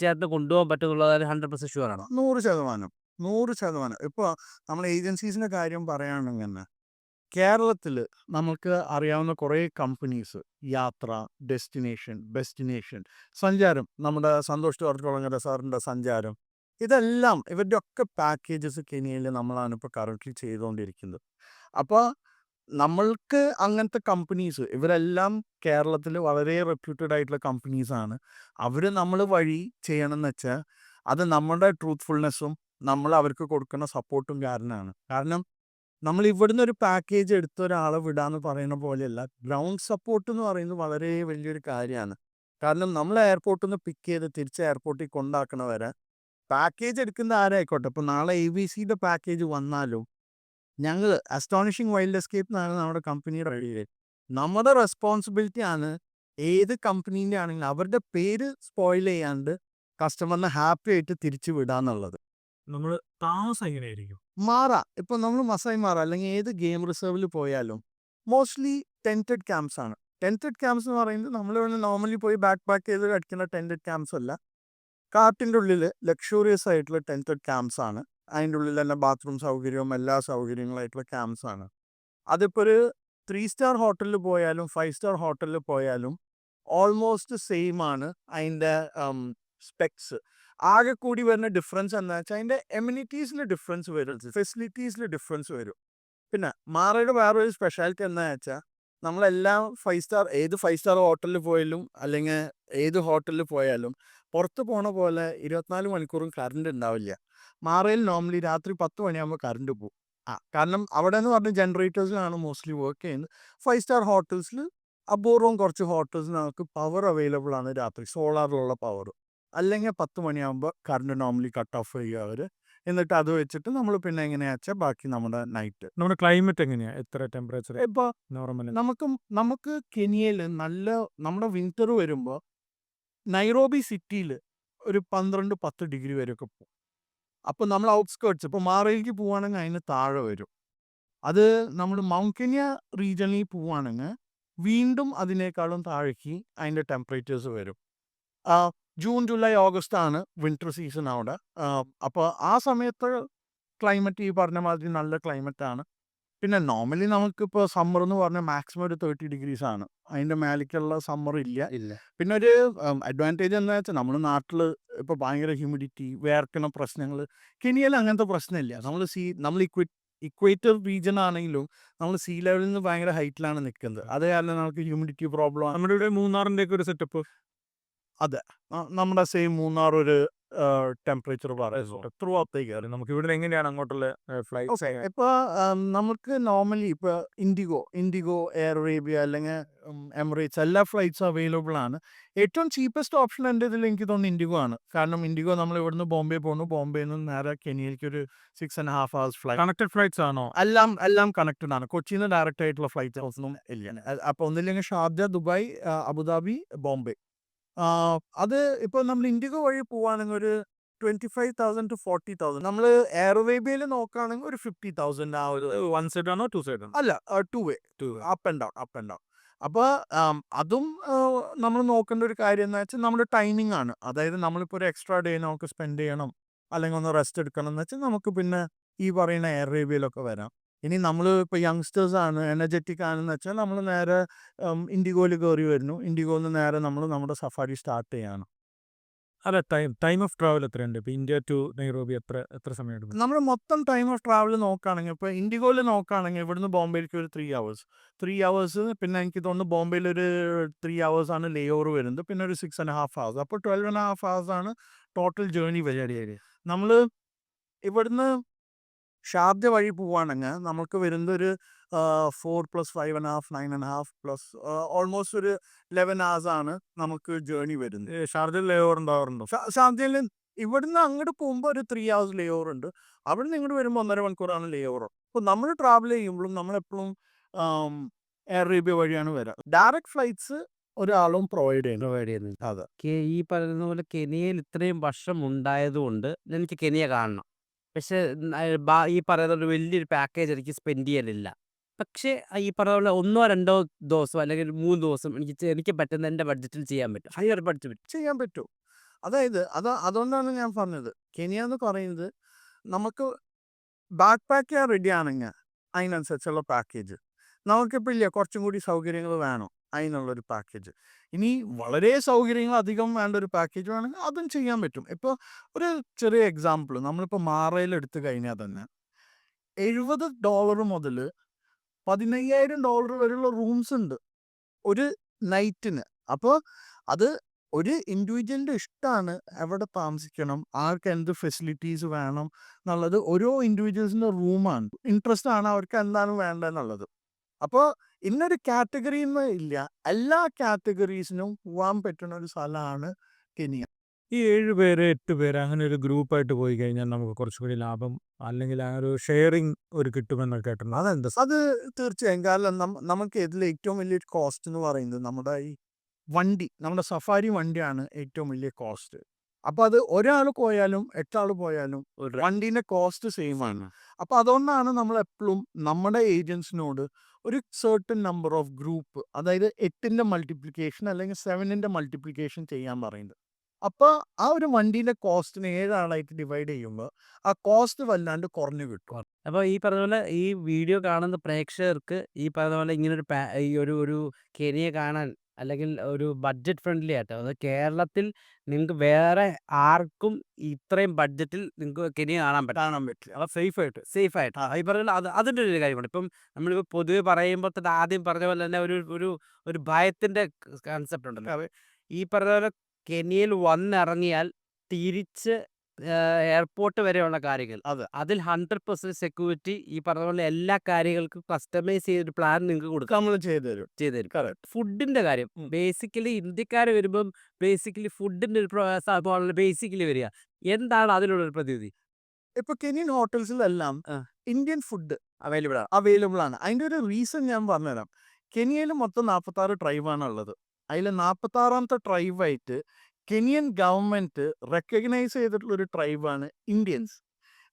ചേർന്ന് കൊണ്ടുപോകാൻ പറ്റുന്നുള്ളത് ഹൺഡ്രഡ് പെർസെന്റ് ഷുവർ ആണ്. നൂറ് ശതമാനം. നൂറ് ശതമാനം. ഇപ്പോൾ നമ്മൾ ഏജൻസീസിന്റെ കാര്യം പറയുകയാണെങ്കിൽ തന്നെ കേരളത്തിൽ നമുക്ക് അറിയാവുന്ന കുറേ കമ്പനീസ് യാത്ര ഡെസ്റ്റിനേഷൻ ബെസ്റ്റിനേഷൻ സഞ്ചാരം നമ്മുടെ സന്തോഷ് ജോർജ് സാറിന്റെ സഞ്ചാരം ഇതെല്ലാം ഇവരുടെ ഒക്കെ പാക്കേജസ് കെനിയയിൽ നമ്മളാണ് ഇപ്പോൾ കറക്റ്റ്ലി ചെയ്തുകൊണ്ടിരിക്കുന്നത്. അപ്പോൾ നമ്മൾക്ക് അങ്ങനത്തെ കമ്പനീസ് ഇവരെല്ലാം കേരളത്തിൽ വളരെ റെപ്യൂട്ടഡ് ആയിട്ടുള്ള കമ്പനീസാണ്. അവർ നമ്മൾ വഴി ചെയ്യണമെന്ന് വെച്ചാൽ അത് നമ്മുടെ ട്രൂത്ത്ഫുൾനെസ്സും നമ്മൾ അവർക്ക് കൊടുക്കുന്ന സപ്പോർട്ടും കാരണമാണ് കാരണം നമ്മൾ ഇവിടുന്ന് ഒരു പാക്കേജ് എടുത്ത ഒരാളെ വിടാന്ന് പറയുന്ന പോലെയല്ല. ഗ്രൗണ്ട് സപ്പോർട്ട് എന്ന് പറയുന്നത് വളരെ വലിയൊരു കാര്യമാണ്. കാരണം നമ്മൾ എയർപോർട്ടിൽ നിന്ന് പിക്ക് ചെയ്ത് തിരിച്ച് എയർപോർട്ടിൽ കൊണ്ടാക്കണവരെ പാക്കേജ് എടുക്കുന്ന ആരായിക്കോട്ടെ. ഇപ്പം നാളെ എ ബി സിയുടെ പാക്കേജ് വന്നാലും ഞങ്ങൾ അസ്റ്റോണിഷിങ് വൈൽഡ് എസ്കേപ്പ് എന്നാണ് നമ്മുടെ കമ്പനിയുടെ പേര് നമ്മുടെ റെസ്പോൺസിബിലിറ്റി ആണ് ഏത് കമ്പനീന്റെ ആണെങ്കിലും അവരുടെ പേര് സ്പോയിൽ ചെയ്യാണ്ട് കസ്റ്റമറിനെ ഹാപ്പി ആയിട്ട് തിരിച്ചു വിടാന്നുള്ളത്. നമ്മൾ താമസം എങ്ങനെയായിരിക്കും? മാറാ. ഇപ്പൊ നമ്മൾ മസായി മാറാ. അല്ലെങ്കിൽ ഏത് ഗെയിം റിസർവിൽ പോയാലും മോസ്റ്റ്ലി ടെന്റഡ് ക്യാമ്പ്സ് ആണ്. ടെന്റഡ് ക്യാമ്പ്സ് എന്ന് പറയുന്നത് നമ്മൾ നോർമലി പോയി ബാക്ക് പാക്ക് ചെയ്ത് അടിക്കുന്ന ടെന്റഡ് ക്യാമ്പ്സ് അല്ല. കാട്ടിന്റെ ഉള്ളിൽ ലക്ഷൂറിയസ് ആയിട്ടുള്ള ടെന്റഡ് ക്യാമ്പ്സ് ആണ്. അതിന്റെ ഉള്ളിൽ തന്നെ ബാത്റൂം സൗകര്യവും എല്ലാ സൗകര്യങ്ങളായിട്ടുള്ള ക്യാമ്പ്സ് ആണ്. അതിപ്പോൾ ഒരു ത്രീ സ്റ്റാർ ഹോട്ടലിൽ പോയാലും ഫൈവ് സ്റ്റാർ ഹോട്ടലിൽ പോയാലും ഓൾമോസ്റ്റ് സെയിം ആണ് അതിന്റെ സ്പെക്സ് ആകെ കൂടി വരുന്ന ഡിഫറൻസ് എന്താ വെച്ചാൽ അതിന്റെ എമ്യൂണിറ്റീസിൽ ഡിഫറൻസ് വരും. ഫെസിലിറ്റീസിൽ ഡിഫറൻസ് വരും. പിന്നെ മാറയുടെ വേറൊരു സ്പെഷ്യാലിറ്റി എന്താ വെച്ചാൽ നമ്മളെല്ലാം ഫൈവ് സ്റ്റാർ ഏത് ഫൈവ് സ്റ്റാർ ഹോട്ടലിൽ പോയാലും അല്ലെങ്കിൽ ഏത് ഹോട്ടലിൽ പോയാലും പുറത്ത് പോണ പോലെ ഇരുപത്തിനാല് മണിക്കൂറും കറണ്ട് ഉണ്ടാവില്ല. മാറയിൽ നോർമലി രാത്രി പത്ത് മണിയാകുമ്പോൾ കറണ്ട് പോകും ആ കാരണം അവിടെ എന്ന് പറഞ്ഞ ജനറേറ്റേഴ്സിലാണ് മോസ്റ്റ്ലി വർക്ക് ചെയ്യുന്നത്. ഫൈവ് സ്റ്റാർ ഹോട്ടൽസിൽ അപൂർവം കുറച്ച് ഹോട്ടൽസിൽ നമുക്ക് പവർ അവൈലബിൾ ആണ് രാത്രി. സോളാറിലുള്ള പവർ അല്ലെങ്കിൽ പത്ത് മണിയാകുമ്പോൾ കറണ്ട് നോർമലി കട്ട് ഓഫ് ചെയ്യുക അവർ എന്നിട്ട് അത് വെച്ചിട്ട് നമ്മൾ പിന്നെ എങ്ങനെയാ വെച്ചാൽ ബാക്കി നമ്മുടെ നൈറ്റ് നമ്മുടെ ക്ലൈമറ്റ് എങ്ങനെയാ? എത്ര ടെമ്പറേച്ചർ ഇപ്പോൾ നോർമൽ നമുക്ക് നമുക്ക് കെനിയയിൽ നല്ല നമ്മുടെ വിന്റർ വരുമ്പോൾ നൈറോബി സിറ്റിയിൽ ഒരു പന്ത്രണ്ട് പത്ത് ഡിഗ്രി വരെയൊക്കെ പോകും അപ്പോൾ നമ്മൾ ഔട്ട്സ്കേർട്സ് ഇപ്പോൾ മാറയിലേക്ക് പോവുകയാണെങ്കിൽ അതിന് താഴെ വരും. അത് നമ്മൾ മൗണ്ട് കെനിയ റീജിയനിൽ പോവുകയാണെങ്കിൽ വീണ്ടും അതിനേക്കാളും താഴേക്ക് അതിന്റെ ടെമ്പറേച്ചേഴ്സ് വരും. ആ, ജൂൺ ജൂലൈ ഓഗസ്റ്റ് ആണ് വിന്റർ സീസൺ അവിടെ അപ്പോൾ ആ സമയത്ത് ക്ലൈമറ്റ് ഈ പറഞ്ഞ മാതിരി നല്ല ക്ലൈമറ്റ് ആണ്. പിന്നെ നോർമലി നമുക്കിപ്പോൾ സമ്മർ എന്ന് പറഞ്ഞാൽ മാക്സിമം ഒരു തേർട്ടി ഡിഗ്രീസ് ആണ്. അതിന്റെ മേലേക്കുള്ള സമ്മർ ഇല്ല. ഇല്ല. പിന്നെ ഒരു അഡ്വാന്റേജ് എന്താ വെച്ചാൽ നമ്മുടെ നാട്ടിൽ ഇപ്പോൾ ഭയങ്കര ഹ്യൂമിഡിറ്റി വേർക്കണ പ്രശ്നങ്ങൾ കെനിയയിൽ അങ്ങനത്തെ പ്രശ്നമില്ല. നമ്മൾ സീ നമ്മൾ ഇക്വി ഇക്വേറ്റർ റീജിയൻ ആണെങ്കിലും നമ്മൾ സീ ലെവലിൽ നിന്ന് ഭയങ്കര ഹൈറ്റിലാണ് നിൽക്കുന്നത് അത് കാരണം നമുക്ക് ഹ്യൂമിഡിറ്റി പ്രോബ്ലം നമ്മുടെ ഇവിടെ മൂന്നാറിന്റെയൊക്കെ ഒരു സെറ്റപ്പ് നമ്മുടെ സെയിം മൂന്നാർ ഒരു ടെമ്പറേച്ചർ പറയുന്നത് ത്രൂ നമുക്ക് ഇവിടെ എങ്ങനെയാണ് അങ്ങോട്ടുള്ള ഫ്ലൈറ്റ് ഇപ്പൊ നമുക്ക് നോർമലി ഇപ്പൊ ഇൻഡിഗോ ഇൻഡിഗോ എയർ അറേബ്യ അല്ലെങ്കിൽ എമിറേറ്റ്സ് എല്ലാ ഫ്ലൈറ്റ്സും അവൈലബിൾ ആണ്. ഏറ്റവും ചീപ്പസ്റ്റ് ഓപ്ഷൻ എന്റെ ഇതിൽ എനിക്ക് തോന്നുന്നു ഇൻഡിഗോ ആണ്. കാരണം ഇൻഡിഗോ നമ്മൾ ഇവിടുന്ന് ബോംബെ പോകുന്നു ബോംബെയിൽ നിന്ന് നേരെ കെനിയയിലേക്ക് ഒരു six and half hours flight connected flights ആണോ? എല്ലാം എല്ലാം കണക്റ്റഡ് ആണ്. കൊച്ചിയിൽ നിന്ന് ഡയറക്റ്റ് ആയിട്ടുള്ള ഫ്ലൈറ്റ് ഒന്നും ഇല്ല. അപ്പൊ ഒന്നില്ലെങ്കിൽ ഷാർജ ദുബായ് അബുദാബി ബോംബെ അത് ഇപ്പോൾ നമ്മൾ ഇൻഡിഗോ വഴി പോവുകയാണെങ്കിൽ ഒരു twenty five thousand to forty thousand നമ്മൾ എയർ അറേബ്യയിൽ നോക്കുകയാണെങ്കിൽ ഒരു ഫിഫ്റ്റി തൗസൻഡ് ആ ഒരു വൺ സൈഡ് ആണോ ടു സൈഡ് ആണോ? അല്ല two way two up and down up and down അപ്പോൾ അതും നമ്മൾ നോക്കേണ്ട ഒരു കാര്യം എന്ന് വെച്ചാൽ നമ്മുടെ ടൈമിംഗ് ആണ്. അതായത് നമ്മളിപ്പോൾ ഒരു എക്സ്ട്രാ ഡേ നമുക്ക് സ്പെൻഡ് ചെയ്യണം. അല്ലെങ്കിൽ ഒന്ന് റെസ്റ്റ് എടുക്കണം എന്ന് വെച്ചാൽ നമുക്ക് പിന്നെ ഈ പറയുന്ന എയർ അറേബ്യയിലൊക്കെ വരാം. ഇനി നമ്മൾ ഇപ്പോൾ യങ്സ്റ്റേഴ്സ് ആണ് എനർജറ്റിക് ആണെന്ന് വെച്ചാൽ നമ്മൾ നേരെ ഇൻഡിഗോയിൽ കയറി വരുന്നു. ഇൻഡിഗോയിൽ നിന്ന് നേരെ നമ്മൾ നമ്മുടെ സഫാരി സ്റ്റാർട്ട് ചെയ്യാണ്. അല്ല ടൈം ടൈം ഓഫ് ട്രാവൽ എത്രയുണ്ട്? ഇപ്പോൾ ഇന്ത്യ ടു നൈറോബി എത്ര എത്ര സമയം എടുക്കും നമ്മൾ മൊത്തം ടൈം ഓഫ് ട്രാവൽ നോക്കുകയാണെങ്കിൽ ഇപ്പോൾ ഇൻഡിഗോയിൽ നോക്കുകയാണെങ്കിൽ ഇവിടുന്ന് ബോംബെയിലേക്ക് ഒരു ത്രീ അവേഴ്സ് ത്രീ അവേഴ്സ് പിന്നെ എനിക്ക് തോന്നുന്നു ബോംബെയിൽ ഒരു ത്രീ അവേഴ്സ് ആണ് ലേ ഓവർ വരുന്നത്. പിന്നെ ഒരു സിക്സ് ആൻഡ് ഹാഫ് അവേഴ്സ് അപ്പോൾ ട്വൽവ് ആൻഡ് ഹാഫ് അവേഴ്സ് ആണ് ടോട്ടൽ ജേർണി വരിക നമ്മൾ ഇവിടുന്ന് ഷാർജ വഴി പോവുകയാണെങ്കിൽ നമുക്ക് വരുന്നത് ഒരു four plus five and half nine and half plus almost ഒരു ലെവൻ ഹവേഴ്സ് ആണ് നമുക്ക് ജേർണി വരുന്നത്. ഷാർജയിൽ ലേ ഓവർ ഉണ്ടാവാറുണ്ടോ ഷാർജയിൽ ഇവിടുന്ന് അങ്ങോട്ട് പോകുമ്പോൾ ഒരു ത്രീ ഹവേഴ്സ് ലേ ഓവർ ഉണ്ട്. അവിടെ നിന്ന് ഇങ്ങോട്ട് വരുമ്പോൾ ഒന്നര മണിക്കൂറാണ് ലേ ഓവർ അപ്പോൾ നമ്മൾ ട്രാവൽ ചെയ്യുമ്പോഴും നമ്മളെപ്പോഴും എയർ അറേബ്യ വഴിയാണ് വരാം. ഡയറക്റ്റ് ഫ്ലൈറ്റ്സ് ഒരാളും പ്രൊവൈഡ് ചെയ്യുന്നു. പ്രൊവൈഡ് ചെയ്യുന്നുണ്ട്. അതെ. ഈ പറയുന്ന പോലെ കെനിയയിൽ ഇത്രയും വർഷം ഉണ്ടായതുകൊണ്ട് എനിക്ക് കെനിയ കാണണം. പക്ഷെ ഈ പറയുന്ന ഒരു വലിയൊരു പാക്കേജ് എനിക്ക് സ്പെൻഡ് ചെയ്യലില്ല. പക്ഷെ ഈ പറഞ്ഞ പോലെ ഒന്നോ രണ്ടോ ദിവസം അല്ലെങ്കിൽ മൂന്ന് ദിവസം എനിക്ക് എനിക്ക് പറ്റുന്ന എന്റെ ബഡ്ജറ്റിൽ ചെയ്യാൻ പറ്റും. ഹയർ ബഡ്ജറ്റ് ചെയ്യാൻ പറ്റും. അതായത് അത് അതുകൊണ്ടാണ് ഞാൻ പറഞ്ഞത്. കെനിയ എന്ന് പറയുന്നത് നമുക്ക് ബാക്ക് പാക്ക് ചെയ്യാൻ റെഡി ആണെങ്കിൽ അതിനനുസരിച്ചുള്ള പാക്കേജ് നമുക്കിപ്പോൾ ഇല്ല കുറച്ചും കൂടി സൗകര്യങ്ങൾ വേണം. അതിനുള്ളൊരു പാക്കേജ് ഇനി വളരെ സൗകര്യങ്ങൾ അധികം വേണ്ട ഒരു പാക്കേജ് വേണമെങ്കിൽ അതും ചെയ്യാൻ പറ്റും. ഇപ്പോൾ ഒരു ചെറിയ എക്സാമ്പിൾ നമ്മളിപ്പോൾ മാറയിൽ എടുത്തു കഴിഞ്ഞാൽ തന്നെ എഴുപത് ഡോളർ മുതൽ പതിനയ്യായിരം ഡോളർ വരെയുള്ള റൂംസ് ഉണ്ട് ഒരു നൈറ്റിന് അപ്പോൾ അത് ഒരു ഇൻഡിവിജ്വലിന്റെ ഇഷ്ടമാണ് എവിടെ താമസിക്കണം ആർക്ക് എന്ത് ഫെസിലിറ്റീസ് വേണം എന്നുള്ളത് ഓരോ ഇൻഡിവിജ്വൽസിന്റെ റൂമാണ് ഇൻട്രസ്റ്റ് ആണ്. അവർക്ക് എന്താണ് വേണ്ടതെന്നുള്ളത് അപ്പോൾ ഇന്നൊരു കാറ്റഗറി എന്ന് ഇല്ല. എല്ലാ കാറ്റഗറീസിനും പോകാൻ പറ്റുന്ന ഒരു സ്ഥലമാണ് കെനിയ. ഈ ഏഴ് പേര് എട്ട് പേര് അങ്ങനെ ഒരു ഗ്രൂപ്പായിട്ട് പോയി കഴിഞ്ഞാൽ നമുക്ക് കുറച്ചുകൂടി ലാഭം അല്ലെങ്കിൽ ആ ഒരു ഷെയറിങ് ഒരു കിട്ടുമെന്നൊക്കെ കേട്ടിട്ടുണ്ട്. അതെന്താ? അത് തീർച്ചയായും. കാരണം നമുക്ക് ഇതിൽ ഏറ്റവും വലിയൊരു കോസ്റ്റ് എന്ന് പറയുന്നത് നമ്മുടെ ഈ വണ്ടി നമ്മുടെ സഫാരി വണ്ടിയാണ് ഏറ്റവും വലിയ കോസ്റ്റ്. അപ്പൊ അത് ഒരാൾ പോയാലും എട്ടാൾ പോയാലും ഒരു വണ്ടീന്റെ കോസ്റ്റ് സെയിം ആണ്. അപ്പൊ അതുകൊണ്ടാണ് നമ്മൾ എപ്പോഴും നമ്മുടെ ഏജൻസിനോട് ഒരു സെർട്ടൺ നമ്പർ ഓഫ് ഗ്രൂപ്പ് അതായത് എട്ടിന്റെ മൾട്ടിപ്ലിക്കേഷൻ അല്ലെങ്കിൽ സെവനിന്റെ മൾട്ടിപ്ലിക്കേഷൻ ചെയ്യാൻ പറയുന്നത്. അപ്പോൾ ആ ഒരു വണ്ടീന്റെ കോസ്റ്റിനെ ഏഴാളായിട്ട് ഡിവൈഡ് ചെയ്യുമ്പോൾ ആ കോസ്റ്റ് വല്ലാണ്ട് കുറഞ്ഞു കിട്ടും. അപ്പോൾ ഈ പറഞ്ഞ പോലെ ഈ വീഡിയോ കാണുന്ന പ്രേക്ഷകർക്ക് ഈ പറഞ്ഞ പോലെ ഇങ്ങനെ ഒരു ഈ ഒരു ഒരു കെനിയ കാണാൻ അല്ലെങ്കിൽ ഒരു ബഡ്ജറ്റ് ഫ്രണ്ട്ലി ആയിട്ട്. അതായത് കേരളത്തിൽ നിങ്ങൾക്ക് വേറെ ആർക്കും ഇത്രയും ബഡ്ജറ്റിൽ നിങ്ങൾക്ക് കെനി കാണാൻ പറ്റും കാണാൻ പറ്റില്ല. അപ്പോൾ സേഫ് ആയിട്ട് സേഫ് ആയിട്ട് ഈ പറഞ്ഞ അത് അതിന്റെ ഒരു കാര്യമാണ് ഇപ്പം നമ്മളിപ്പോൾ പൊതുവെ പറയുമ്പോൾ തന്നെ ആദ്യം പറഞ്ഞ പോലെ തന്നെ ഒരു ഒരു ഒരു ഭയത്തിന്റെ കൺസെപ്റ്റ് ഉണ്ടല്ലോ. അത്. ഈ പറഞ്ഞ പോലെ കെനിയയിൽ വന്നിറങ്ങിയാൽ തിരിച്ച് എയർപോർട്ട് വരെയുള്ള കാര്യങ്ങൾ. അതെ. അതിൽ ഹൺഡ്രഡ് പെർസെന്റ് സെക്യൂരിറ്റി ഈ പറഞ്ഞ പോലെ എല്ലാ കാര്യങ്ങൾക്കും കസ്റ്റമൈസ് ചെയ്തൊരു പ്ലാൻ നിങ്ങൾക്ക് കൊടുക്കാം. നമ്മൾ ചെയ്തു തരും. ചെയ്തു തരും ഫുഡിന്റെ കാര്യം. ബേസിക്കലി ഇന്ത്യക്കാർ വരുമ്പം ബേസിക്കലി ഫുഡിന്റെ ഒരു ബേസിക്കലി വരിക. എന്താണ് അതിലുള്ള ഒരു പ്രതിവിധി? ഇപ്പൊ കെനിയൻ ഹോട്ടൽസിലെല്ലാം ഇന്ത്യൻ ഫുഡ് അവൈലബിൾ ആണ് അവൈലബിൾ ആണ്. അതിന്റെ ഒരു റീസൺ ഞാൻ പറഞ്ഞുതരാം. കെനിയയിൽ മൊത്തം നാൽപ്പത്തി ആറ് ട്രൈബാണ് ഉള്ളത് അതിൽ നാൽപ്പത്തി ആറാമത്തെ ട്രൈബായിട്ട് കെനിയൻ ഗവൺമെന്റ് റെക്കഗ്നൈസ് ചെയ്തിട്ടുള്ള ഒരു ട്രൈബാണ് ഇന്ത്യൻസ്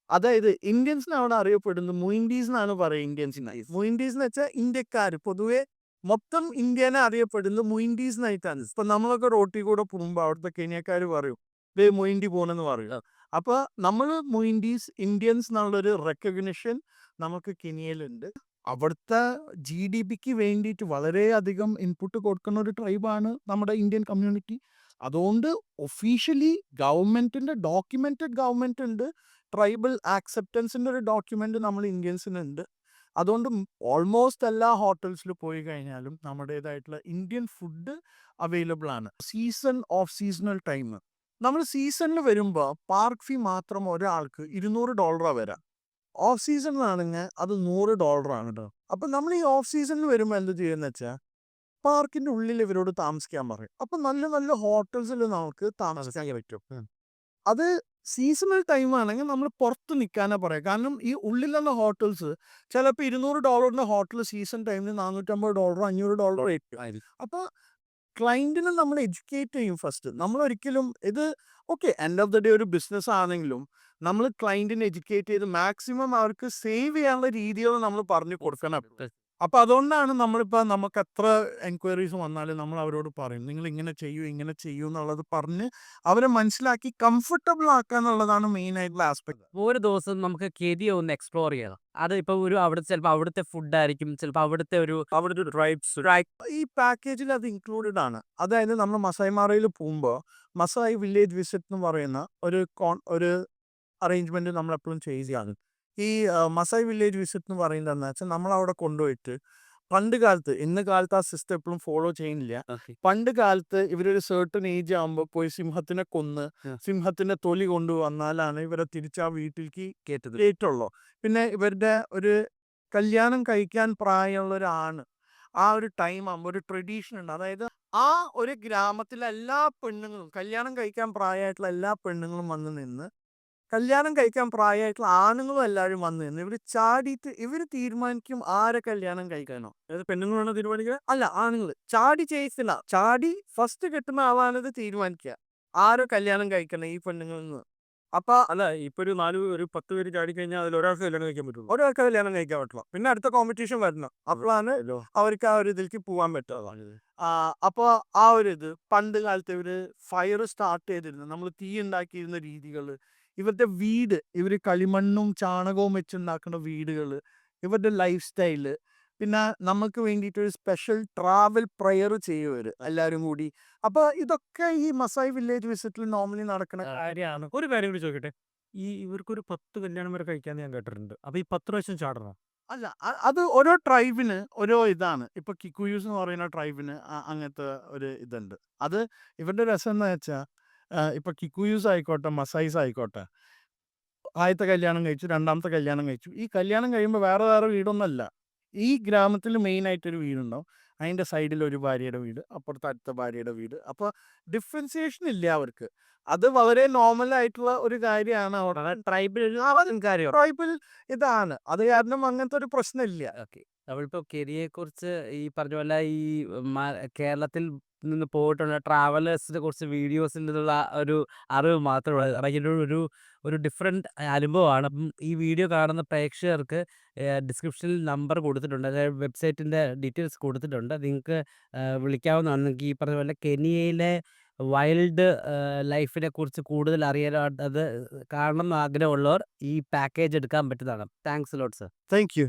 അതായത് ഇന്ത്യൻസിന് അവിടെ അറിയപ്പെടുന്നത് മുയിൻഡീസ് എന്നാണ് പറയുക ഇന്ത്യൻസിന് മുയിൻഡീസ് എന്ന് വെച്ചാൽ ഇന്ത്യക്കാർ പൊതുവെ മൊത്തം ഇന്ത്യനെ അറിയപ്പെടുന്നത് മുയിൻഡീസ് എന്നായിട്ടാണ് ഇപ്പൊ നമ്മളൊക്കെ റോട്ടിൽ കൂടെ പോകുമ്പോൾ അവിടുത്തെ കെനിയക്കാർ പറയും ദേ മൊയിൻഡി പോകണമെന്ന് പറയുക അപ്പൊ നമ്മൾ മൊയിൻഡീസ് ഇന്ത്യൻസ് എന്നുള്ളൊരു റെക്കഗ്നിഷൻ നമുക്ക് കെനിയയിലുണ്ട് അവിടുത്തെ ജി ഡി പിക്ക് വേണ്ടിയിട്ട് വളരെയധികം ഇൻപുട്ട് കൊടുക്കുന്ന ഒരു ട്രൈബാണ് നമ്മുടെ ഇന്ത്യൻ കമ്മ്യൂണിറ്റി അതുകൊണ്ട് ഒഫീഷ്യലി ഗവൺമെന്റിന്റെ ഡോക്യുമെന്റഡ് ഗവൺമെന്റ് ഉണ്ട് ട്രൈബൽ ആക്സെപ്റ്റൻസിന്റെ ഒരു ഡോക്യുമെന്റ് നമ്മൾ ഇന്ത്യൻസിനുണ്ട്. അതുകൊണ്ട് ഓൾമോസ്റ്റ് എല്ലാ ഹോട്ടൽസിൽ പോയി കഴിഞ്ഞാലും നമ്മുടേതായിട്ടുള്ള ഇന്ത്യൻ ഫുഡ് അവൈലബിൾ ആണ്. സീസൺ ഓഫ് സീസണൽ ടൈം നമ്മൾ സീസണിൽ വരുമ്പോൾ പാർക്ക് ഫീ മാത്രം ഒരാൾക്ക് ഇരുന്നൂറ് ഡോളറാണ് വരാം. ഓഫ് സീസണിലാണെങ്കിൽ അത് നൂറ് ഡോളറാണ് കേട്ടോ അപ്പം നമ്മൾ ഈ ഓഫ് സീസണിൽ വരുമ്പോൾ എന്ത് ചെയ്യുന്നത് വെച്ചാൽ പാർക്കിന്റെ ഉള്ളിൽ ഇവരോട് താമസിക്കാൻ പറയും. അപ്പൊ നല്ല നല്ല ഹോട്ടൽസിൽ നമുക്ക് താമസിക്കാൻ പറ്റും. അത് സീസണൽ ടൈം ആണെങ്കിൽ നമ്മൾ പുറത്ത് നിൽക്കാനാ പറയാം. കാരണം ഈ ഉള്ളിലുള്ള ഹോട്ടൽസ് ചിലപ്പോൾ ഇരുന്നൂറ് ഡോളറിന്റെ ഹോട്ടൽ സീസൺ ടൈമിൽ നാനൂറ്റമ്പത് ഡോളറോ അഞ്ഞൂറ് ഡോളറോ ആയിരിക്കും. അപ്പൊ ക്ലൈന്റിനെ നമ്മൾ എഡ്യൂക്കേറ്റ് ചെയ്യും ഫസ്റ്റ്. നമ്മൾ ഒരിക്കലും ഇത് okay end of the day ഒരു ബിസിനസ് ആണെങ്കിലും നമ്മൾ ക്ലൈന്റിനെ എഡ്യൂക്കേറ്റ് ചെയ്ത് മാക്സിമം അവർക്ക് സേവ് ചെയ്യാനുള്ള രീതികൾ നമ്മൾ പറഞ്ഞു കൊടുക്കണം. അപ്പൊ അതുകൊണ്ടാണ് നമ്മളിപ്പോ നമുക്ക് എത്ര എൻക്വയറീസ് വന്നാലും നമ്മൾ അവരോട് പറയും നിങ്ങൾ ഇങ്ങനെ ചെയ്യൂ ഇങ്ങനെ ചെയ്യൂ എന്നുള്ളത് പറഞ്ഞ് അവരെ മനസ്സിലാക്കി കംഫർട്ടബിൾ ആക്കുക എന്നുള്ളതാണ് മെയിൻ ആയിട്ടുള്ള ആസ്പെക്ട് ഒരു ദിവസം നമുക്ക് കെരിയ ഒന്ന് എക്സ്പ്ലോർ ചെയ്യണം. അത് ഇപ്പൊ ഒരു അവിടെ ചിലപ്പോൾ അവിടുത്തെ ഫുഡ് ആയിരിക്കും ചിലപ്പോൾ അവിടുത്തെ ഒരു അവിടുത്തെ ട്രൈബ്സ് ഈ പാക്കേജിൽ അത് ഇൻക്ലൂഡഡ് ആണ്. അതായത് നമ്മൾ മസായിമാറയിൽ പോകുമ്പോൾ മസായി വില്ലേജ് വിസിറ്റ് എന്ന് പറയുന്ന ഒരു കോൺ ഒരു അറേഞ്ച്മെന്റ് നമ്മൾ എപ്പോഴും ചെയ്യുകയാണ് ഈ മസൈ മസായി വില്ലേജ് വിസിറ്റ് എന്ന് പറയുന്നത് എന്താ വെച്ചാൽ നമ്മൾ അവിടെ കൊണ്ടുപോയിട്ട് പണ്ട് കാലത്ത് ഇന്ന് കാലത്ത് ആ സിസ്റ്റം എപ്പോഴും ഫോളോ ചെയ്യുന്നില്ല. പണ്ട് കാലത്ത് ഇവരൊരു certain ഏജ് ആകുമ്പോൾ പോയി സിംഹത്തിനെ കൊന്ന് സിംഹത്തിന്റെ തൊലി കൊണ്ടുവന്നാലാണ് ഇവരെ തിരിച്ച് ആ വീട്ടിലേക്ക് കയറ്റത് കേട്ടുള്ളൂ പിന്നെ ഇവരുടെ ഒരു കല്യാണം കഴിക്കാൻ പ്രായമുള്ള ഒരാണ് ആ ഒരു ടൈം ആകുമ്പോൾ ഒരു ട്രഡീഷൻ ഉണ്ട്. അതായത് ആ ഒരു ഗ്രാമത്തിലെ എല്ലാ പെണ്ണുങ്ങളും കല്യാണം കഴിക്കാൻ പ്രായമായിട്ടുള്ള എല്ലാ പെണ്ണുങ്ങളും വന്ന് നിന്ന് കല്യാണം കഴിക്കാൻ പ്രായമായിട്ടുള്ള ആണുങ്ങളും എല്ലാവരും വന്ന് നിന്ന് ഇവർ ചാടിയിട്ട് ഇവർ തീരുമാനിക്കും ആരെ കല്യാണം കഴിക്കാനോ? പെണ്ണുങ്ങളാണോ തീരുമാനിക്കുക അല്ല ആണുങ്ങൾ ചാടി ചെയ്യത്തില്ല ചാടി ഫസ്റ്റ് കെട്ടുന്ന ആവാനത് തീരുമാനിക്കുക ആരോ കല്യാണം കഴിക്കണം ഈ പെണ്ണുങ്ങളിൽ നിന്ന്. അപ്പൊ അല്ല ഇപ്പൊ ഒരു നാല് ഒരു പത്ത് പേര് ചാടി കഴിഞ്ഞാൽ അതിൽ ഒരാൾക്ക് കല്യാണം കഴിക്കാൻ പറ്റുള്ളൂ. ഒരാൾക്ക് കല്യാണം കഴിക്കാൻ പറ്റുള്ളൂ പിന്നെ അടുത്ത കോമ്പറ്റീഷൻ വരണം. അപ്പോഴാണ് അവർക്ക് ആ ഒരു ഇതിലേക്ക് പോകാൻ പറ്റുക. ആ അപ്പോൾ ആ ഒരു ഇത്. പണ്ട് കാലത്ത് ഇവർ ഫയർ സ്റ്റാർട്ട് ചെയ്തിരുന്നു. നമ്മൾ തീ ഉണ്ടാക്കിയിരുന്ന രീതികൾ ഇവരുടെ വീട് ഇവർ കളിമണ്ണും ചാണകവും വെച്ചുണ്ടാക്കുന്ന വീടുകൾ ഇവരുടെ ലൈഫ് സ്റ്റൈൽ പിന്നെ നമുക്ക് വേണ്ടിയിട്ട് ഒരു സ്പെഷ്യൽ ട്രാവൽ പ്രയർ ചെയ്യുവർ എല്ലാവരും കൂടി. അപ്പൊ ഇതൊക്കെ ഈ മസായി വില്ലേജ് വിസിറ്റിൽ നോർമലി നടക്കുന്ന കാര്യമാണ് ഒരു കാര്യം കൂടി ചോദിക്കട്ടെ? ഈ ഇവർക്കൊരു പത്ത് കല്യാണം വരെ കഴിക്കാന്ന് ഞാൻ കേട്ടിട്ടുണ്ട്. അപ്പൊ ഈ പത്ത് പ്രാവശ്യം ചാടണം? അല്ല അത് ഓരോ ട്രൈബിന് ഓരോ ഇതാണ്. ഇപ്പൊ കിക്കുയൂസ് എന്ന് പറയുന്ന ട്രൈബിന് അങ്ങനത്തെ ഒരു ഇതുണ്ട്. അത് ഇവരുടെ രസം എന്ന് വെച്ചാൽ ഇപ്പൊ കിക്കുയൂസ് ആയിക്കോട്ടെ മസൈസ് ആയിക്കോട്ടെ ആദ്യത്തെ കല്യാണം കഴിച്ചു രണ്ടാമത്തെ കല്യാണം കഴിച്ചു. ഈ കല്യാണം കഴിയുമ്പോൾ വേറെ വേറെ വീടൊന്നല്ല ഈ ഗ്രാമത്തിൽ മെയിൻ ആയിട്ടൊരു വീടുണ്ടാവും. അതിന്റെ സൈഡിൽ ഒരു ഭാര്യയുടെ വീട് അപ്പുറത്ത് അടുത്ത ഭാര്യയുടെ വീട്. അപ്പോൾ ഡിഫറൻസിയേഷൻ ഇല്ല അവർക്ക്. അത് വളരെ നോർമൽ ആയിട്ടുള്ള ഒരു കാര്യമാണ് അവിടെ. ട്രൈബൽ കാര്യം ട്രൈബൽ ഇതാണ്. അത് കാരണം അങ്ങനത്തെ ഒരു പ്രശ്നമില്ല. ഓക്കെ. നമ്മളിപ്പോൾ കെനിയയെക്കുറിച്ച് ഈ പറഞ്ഞ പോലെ ഈ കേരളത്തിൽ നിന്ന് പോയിട്ടുള്ള ട്രാവലേഴ്സിനെ കുറിച്ച് വീഡിയോസിൽ നിന്നുള്ള ഒരു അറിവ് മാത്രമേ ഉള്ളൂ. അല്ലെങ്കിൽ ഒരു- ഒരു ഡിഫറെന്റ് അനുഭവമാണ്. അപ്പം ഈ വീഡിയോ കാണുന്ന പ്രേക്ഷകർക്ക് ഡിസ്ക്രിപ്ഷനിൽ നമ്പർ കൊടുത്തിട്ടുണ്ട്. അതായത് വെബ്സൈറ്റിന്റെ ഡീറ്റെയിൽസ് കൊടുത്തിട്ടുണ്ട്. നിങ്ങൾക്ക് വിളിക്കാവുന്നതാണ്. നിങ്ങൾക്ക് ഈ പറഞ്ഞ പോലെ കെനിയയിലെ വൈൽഡ് ലൈഫിനെ കുറിച്ച് കൂടുതൽ അറിയാൻ അത് കാണണം എന്ന് ആഗ്രഹമുള്ളവർ ഈ പാക്കേജ് എടുക്കാൻ പറ്റുന്നതാണ്. Thanks lot sir thank you